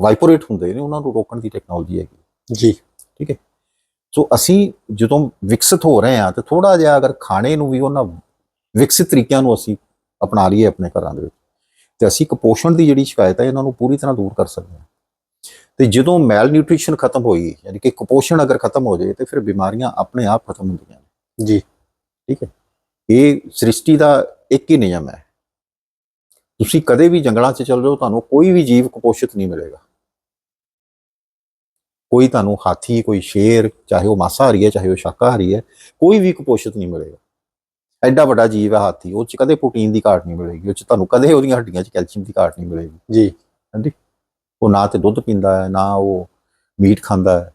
ਵਾਈਪੋਰੇਟ ਹੁੰਦੇ ਨੇ ਉਹਨਾਂ ਨੂੰ ਰੋਕਣ ਦੀ ਟੈਕਨੋਲੋਜੀ ਹੈਗੀ ਜੀ। ਸੋ ਅਸੀਂ ਜਦੋਂ ਵਿਕਸਿਤ ਹੋ ਰਹੇ ਹਾਂ ਤੇ ਥੋੜਾ ਜਿਹਾ ਅਗਰ ਖਾਣੇ ਨੂੰ ਵੀ ਉਹਨਾਂ ਵਿਕਸਿਤ ਤਰੀਕਿਆਂ ਨੂੰ ਅਸੀਂ ਅਪਣਾ ਲਈਏ ਆਪਣੇ ਘਰਾਂ ਦੇ ਵਿੱਚ। ਤੇ ਅਸੀਂ ਕੁਪੋਸ਼ਣ ਦੀ ਜਿਹੜੀ ਸ਼ਿਕਾਇਤ ਹੈ ਇਹਨਾਂ ਨੂੰ ਪੂਰੀ ਤਰ੍ਹਾਂ ਦੂਰ ਕਰ ਸਕਦੇ ਹਾਂ। ਤੇ ਜਦੋਂ ਮੈਲ ਨਿਊਟ੍ਰੀਸ਼ਨ ਖਤਮ ਹੋਈ ਯਾਨੀ ਕਿ ਕੁਪੋਸ਼ਣ ਅਗਰ ਖਤਮ ਹੋ ਜਾਏ ਤੇ ਫਿਰ ਬਿਮਾਰੀਆਂ ਆਪਣੇ ਆਪ ਖਤਮ ਹੁੰਦੀਆਂ ਨੇ। ਜੀ। ਠੀਕ ਹੈ? ਇਹ ਸ੍ਰਿਸ਼ਟੀ ਦਾ ਇੱਕ ਹੀ ਨਿਯਮ ਹੈ। ਤੁਸੀਂ ਕਦੇ ਵੀ ਜੰਗਲਾਂ 'ਚ ਚੱਲ ਜਾਓ ਤੁਹਾਨੂੰ ਕੋਈ ਵੀ ਜੀਵ ਕੁਪੋਸ਼ਿਤ ਨਹੀਂ ਮਿਲੇਗਾ। ਕੋਈ ਤੁਹਾਨੂੰ ਹਾਥੀ ਕੋਈ ਸ਼ੇਰ ਚਾਹੇ ਉਹ ਮਾਸਾਹਾਰੀ ਹੈ ਚਾਹੇ ਉਹ ਸ਼ਾਕਾਹਾਰੀ ਹੈ ਕੋਈ ਵੀ ਕੁਪੋਸ਼ਿਤ ਨਹੀਂ ਮਿਲੇਗਾ। ਐਡਾ ਵੱਡਾ ਜੀਵ ਹੈ ਹਾਥੀ ਉਹ 'ਚ ਕਦੇ ਪ੍ਰੋਟੀਨ ਦੀ ਘਾਟ ਨਹੀਂ ਮਿਲੇਗੀ ਉਹ 'ਚ ਤੁਹਾਨੂੰ ਕਦੇ ਉਹਦੀਆਂ ਹੱਡੀਆਂ 'ਚ ਕੈਲਸ਼ੀਅਮ ਦੀ ਘਾਟ ਨਹੀਂ ਮਿਲੇਗੀ। ਜੀ। ਉਹ ਨਾ ਤੇ ਦੁੱਧ ਪੀਂਦਾ ਹੈ ਨਾ ਉਹ ਮੀਟ ਖਾਂਦਾ ਹੈ।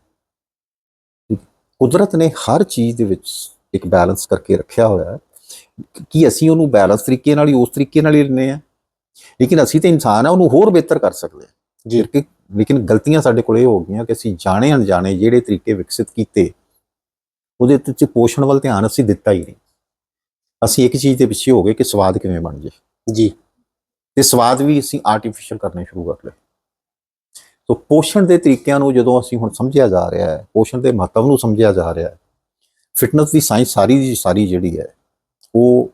ਕੁਦਰਤ ਨੇ ਹਰ ਚੀਜ਼ ਦੇ ਵਿੱਚ ਇੱਕ ਬੈਲੈਂਸ ਕਰਕੇ ਰੱਖਿਆ ਹੋਇਆ ਹੈ। ਕਿ ਅਸੀਂ ਉਹਨੂੰ ਬੈਲੈਂਸ ਤਰੀਕੇ ਨਾਲ ਹੀ ਉਸ ਤਰੀਕੇ ਨਾਲ ਹੀ ਲੈਂਦੇ ਆ ਲੇਕਿਨ ਅਸੀਂ ਤੇ ਇਨਸਾਨ ਆ ਉਹਨੂੰ ਹੋਰ ਬਿਹਤਰ ਕਰ ਸਕਦੇ ਹਾਂ। ਜੀ। ਕਿ ਲੇਕਿਨ ਗਲਤੀਆਂ ਸਾਡੇ ਕੋਲ ਇਹ ਹੋ ਗਈਆਂ ਕਿ ਅਸੀਂ ਜਾਣੇ ਅਣਜਾਣੇ ਜਿਹੜੇ ਤਰੀਕੇ ਵਿਕਸਿਤ ਕੀਤੇ ਉਹਦੇ ਤੇ ਚ ਪੋਸ਼ਣ ਵੱਲ ਧਿਆਨ ਅਸੀਂ ਦਿੱਤਾ ਹੀ ਨਹੀਂ। ਅਸੀਂ ਇੱਕ ਚੀਜ਼ ਦੇ ਪਿੱਛੇ ਹੋ ਗਏ ਕਿ ਸਵਾਦ ਕਿਵੇਂ ਬਣ ਜੇ। ਜੀ। ਤੇ ਸਵਾਦ ਵੀ ਅਸੀਂ ਆਰਟੀਫੀਸ਼ੀਅਲ ਕਰਨੇ ਸ਼ੁਰੂ ਕਰ ਲਏ। ਸੋ ਪੋਸ਼ਣ ਦੇ ਤਰੀਕਿਆਂ ਨੂੰ ਜਦੋਂ ਅਸੀਂ ਹੁਣ ਸਮਝਿਆ ਜਾ ਰਿਹਾ ਹੈ ਪੋਸ਼ਣ ਦੇ ਮਹੱਤਵ ਨੂੰ ਸਮਝਿਆ ਜਾ ਰਿਹਾ ਹੈ ਫਿਟਨੈਸ ਦੀ ਸਾਇੰਸ ਸਾਰੀ ਦੀ ਸਾਰੀ ਜਿਹੜੀ ਹੈ ਉਹ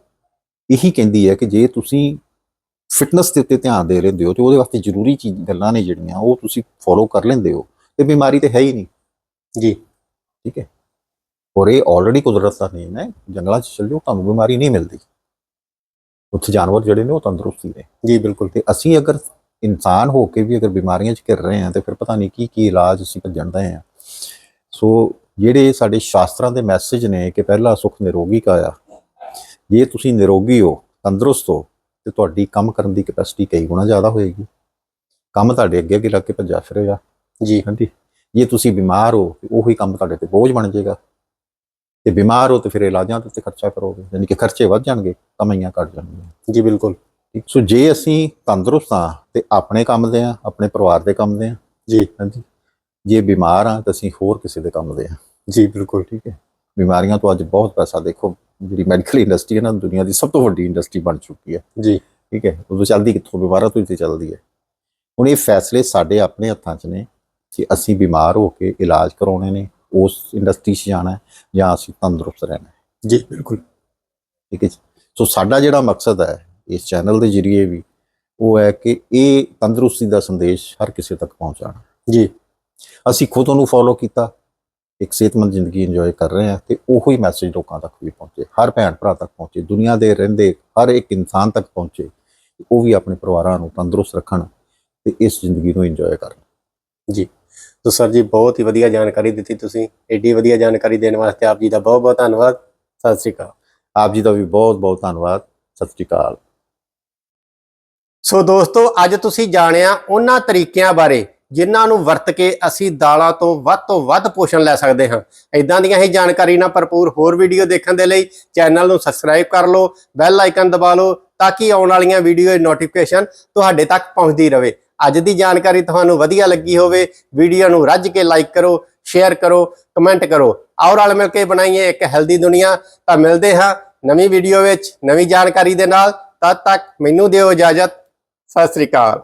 ਇਹੀ ਕਹਿੰਦੀ ਹੈ ਕਿ ਜੇ ਤੁਸੀਂ ਫਿਟਨੈਸ ਦੇ ਉੱਤੇ ਧਿਆਨ ਦੇ ਲੈਂਦੇ ਹੋ ਤੇ ਉਹਦੇ ਵਾਸਤੇ ਜ਼ਰੂਰੀ ਚੀਜ਼ ਗੱਲਾਂ ਨੇ ਜਿਹੜੀਆਂ ਉਹ ਤੁਸੀਂ ਫੋਲੋ ਕਰ ਲੈਂਦੇ ਹੋ ਤੇ ਬਿਮਾਰੀ ਤੇ ਹੈ ਹੀ ਨਹੀਂ। ਜੀ। ਠੀਕ ਹੈ। ਔਰ ਇਹ ਆਲਰੇਡੀ ਕੁਦਰਤ ਦਾ ਨਿਯਮ ਹੈ ਜੰਗਲਾਂ 'ਚ ਚੱਲ ਜਾਓ ਤੁਹਾਨੂੰ ਬਿਮਾਰੀ ਨਹੀਂ ਮਿਲਦੀ। ਉੱਥੇ ਜਾਨਵਰ ਜਿਹੜੇ ਨੇ ਉਹ ਤੰਦਰੁਸਤ ਹੀ ਨੇ। ਜੀ ਬਿਲਕੁਲ। ਤੇ ਅਸੀਂ ਅਗਰ ਇਨਸਾਨ ਹੋ ਕੇ ਵੀ ਅਗਰ ਬਿਮਾਰੀਆਂ 'ਚ ਘਿਰ ਰਹੇ ਹਾਂ ਤੇ ਫਿਰ ਪਤਾ ਨਹੀਂ ਕੀ ਕੀ ਇਲਾਜ ਅਸੀਂ ਭੱਜਣਦੇ ਹਾਂ। ਸੋ ਜਿਹੜੇ ਸਾਡੇ ਸ਼ਾਸਤਰਾਂ ਦੇ ਮੈਸੇਜ ਨੇ ਕਿ ਪਹਿਲਾ ਸੁਖ ਨਿਰੋਗੀ ਕਾਇਆ ਜੇ ਤੁਸੀਂ ਨਿਰੋਗੀ ਹੋ ਤੰਦਰੁਸਤ ਹੋ ਤੇ ਤੁਹਾਡੀ ਕੰਮ ਕਰਨ ਦੀ ਕੈਪੈਸਿਟੀ ਕਈ ਗੁਣਾ ਜ਼ਿਆਦਾ ਹੋਏਗੀ। ਕੰਮ ਤੁਹਾਡੇ ਅੱਗੇ ਅੱਗੇ ਲੱਗ ਕੇ ਭੱਜਾ ਫਿਰੇਗਾ। ਜੀ। ਹਾਂਜੀ। ਜੇ ਤੁਸੀਂ ਬਿਮਾਰ ਹੋ ਤੇ ਉਹੀ ਕੰਮ ਤੁਹਾਡੇ ਤੇ ਬੋਝ ਬਣ ਜਾਏਗਾ। ਤੇ ਬਿਮਾਰ ਹੋ ਤੇ ਫਿਰ ਇਲਾਜਾਂ ਤੇ ਖਰਚਾ ਕਰੋਗੇ ਯਾਨੀ ਕਿ ਖਰਚੇ ਵੱਧ ਜਾਣਗੇ ਕਮਾਈਆਂ ਘਟ ਜਾਣਗੀਆਂ। ਜੀ ਬਿਲਕੁਲ। ਸੋ ਜੇ ਅਸੀਂ ਤੰਦਰੁਸਤ ਹਾਂ ਤੇ ਆਪਣੇ ਕੰਮ ਦੇ ਆ ਆਪਣੇ ਪਰਿਵਾਰ ਦੇ ਕੰਮ ਦੇ ਆ ਜੀ। ਹਾਂਜੀ ਜੇ ਬਿਮਾਰ ਆ ਤਾਂ ਅਸੀਂ ਹੋਰ ਕਿਸੇ ਦੇ ਕੰਮ ਦੇ ਆ ਜੀ ਬਿਲਕੁਲ। ਠੀਕ ਹੈ ਬਿਮਾਰੀਆਂ ਤੋਂ ਅੱਜ ਬਹੁਤ ਪੈਸਾ ਦੇਖੋ ਜਿਹੜੀ ਮੈਡੀਕਲ ਇੰਡਸਟਰੀ ਹੈ ਨਾ ਦੁਨੀਆ ਦੀ ਸਭ ਤੋਂ ਵੱਡੀ ਇੰਡਸਟਰੀ ਬਣ ਚੁੱਕੀ ਹੈ। ਜੀ। ਠੀਕ ਹੈ ਉਦੋਂ ਚੱਲਦੀ ਕਿੱਥੋਂ ਬਿਮਾਰਾਂ ਤੋਂ ਹੀ ਤੇ ਚੱਲਦੀ ਹੈ। ਹੁਣ ਇਹ ਫੈਸਲੇ ਸਾਡੇ ਆਪਣੇ ਹੱਥਾਂ 'ਚ ਨੇ ਕਿ ਅਸੀਂ ਬਿਮਾਰ ਹੋ ਕੇ ਇਲਾਜ ਕਰਾਉਣੇ ਨੇ ਉਸ ਇੰਡਸਟਰੀ 'ਚ ਜਾਣਾ ਹੈ ਜਾਂ ਅਸੀਂ ਤੰਦਰੁਸਤ ਰਹਿਣਾ ਹੈ। ਜੀ ਬਿਲਕੁਲ। ਠੀਕ ਹੈ ਜੀ? ਸੋ ਸਾਡਾ ਜਿਹੜਾ ਮਕਸਦ ਹੈ ਇਸ ਚੈਨਲ ਦੇ ਜ਼ਰੀਏ ਵੀ ਉਹ ਹੈ ਕਿ ਇਹ ਤੰਦਰੁਸਤੀ ਦਾ ਸੰਦੇਸ਼ ਹਰ ਕਿਸੇ ਤੱਕ ਪਹੁੰਚਾਉਣਾ। ਜੀ। ਅਸੀਂ ਖੁਦ ਉਹਨੂੰ ਫੋਲੋ ਕੀਤਾ ਇੱਕ ਸਿਹਤਮੰਦ ਜ਼ਿੰਦਗੀ ਇੰਜੋਏ ਕਰ ਰਹੇ ਹਾਂ ਤੇ ਉਹੋ ਹੀ ਮੈਸੇਜ ਲੋਕਾਂ ਤੱਕ ਵੀ ਪਹੁੰਚੇ। ਹਰ ਭੈਣ ਭਰਾ ਤੱਕ ਪਹੁੰਚੇ ਦੁਨੀਆ ਦੇ ਰਹਿੰਦੇ ਹਰ ਇੱਕ ਇਨਸਾਨ ਤੱਕ ਪਹੁੰਚੇ ਉਹ ਵੀ ਆਪਣੇ ਪਰਿਵਾਰਾਂ ਨੂੰ ਤੰਦਰੁਸਤ ਰੱਖਣ ਤੇ ਇਸ ਜ਼ਿੰਦਗੀ ਨੂੰ ਇੰਜੋਏ ਕਰਨ। ਜੀ। ਤੋ ਸਰ ਜੀ, ਬਹੁਤ ਹੀ ਵਧੀਆ ਜਾਣਕਾਰੀ ਦਿੱਤੀ ਤੁਸੀਂ। ਐਡੀ ਵਧੀਆ ਜਾਣਕਾਰੀ ਦੇਣ ਵਾਸਤੇ ਆਪ ਜੀ ਦਾ ਬਹੁਤ ਬਹੁਤ ਧੰਨਵਾਦ। ਸਤਿ ਸ੍ਰੀ ਅਕਾਲ। ਆਪ ਜੀ ਦਾ ਵੀ ਬਹੁਤ ਬਹੁਤ ਧੰਨਵਾਦ। ਸਤਿ ਸ਼੍ਰੀ ਅਕਾਲ। ਸੋ ਦੋਸਤੋ, ਅੱਜ ਤੁਸੀਂ ਜਾਣਿਆ ਉਹਨਾਂ ਤਰੀਕਿਆਂ ਬਾਰੇ ਜਿਨ੍ਹਾਂ ਨੂੰ ਵਰਤ ਕੇ ਅਸੀਂ ਦਾਲਾਂ ਤੋਂ ਵੱਧ ਤੋਂ ਵੱਧ ਪੋਸ਼ਣ ਲੈ ਸਕਦੇ ਹਾਂ। ਇਦਾਂ ਦੀਆਂ ਹੀ ਜਾਣਕਾਰੀ ਨਾਲ ਭਰਪੂਰ ਹੋਰ ਵੀਡੀਓ ਦੇਖਣ ਦੇ ਲਈ ਚੈਨਲ ਨੂੰ ਸਬਸਕ੍ਰਾਈਬ ਕਰ ਲਓ, ਬੈਲ ਆਈਕਨ ਦਬਾ ਲਓ, ਤਾਂ ਕਿ ਆਉਣ ਵਾਲੀਆਂ ਵੀਡੀਓ ਦੀ ਨੋਟੀਫਿਕੇਸ਼ਨ ਤੁਹਾਡੇ ਤੱਕ ਪਹੁੰਚਦੀ ਰਹੇ। ਅੱਜ ਦੀ ਜਾਣਕਾਰੀ ਤੁਹਾਨੂੰ ਵਧੀਆ ਲੱਗੀ ਹੋਵੇ ਵੀਡੀਓ ਨੂੰ ਰੱਜ ਕੇ ਲਾਈਕ ਕਰੋ ਸ਼ੇਅਰ ਕਰੋ ਕਮੈਂਟ ਕਰੋ। ਆਓ ਰਲ ਮਿਲ ਕੇ ਬਣਾਈਏ ਇੱਕ ਹੈਲਦੀ ਦੁਨੀਆ। ਤਾਂ ਮਿਲਦੇ ਹਾਂ ਨਵੀਂ ਵੀਡੀਓ ਵਿੱਚ, ਨਵੀਂ ਜਾਣਕਾਰੀ ਦੇ ਨਾਲ। ਤਦ ਤੱਕ ਮੈਨੂੰ ਦਿਓ ਇਜਾਜ਼ਤ। ਸਤਿ ਸ੍ਰੀ ਅਕਾਲ।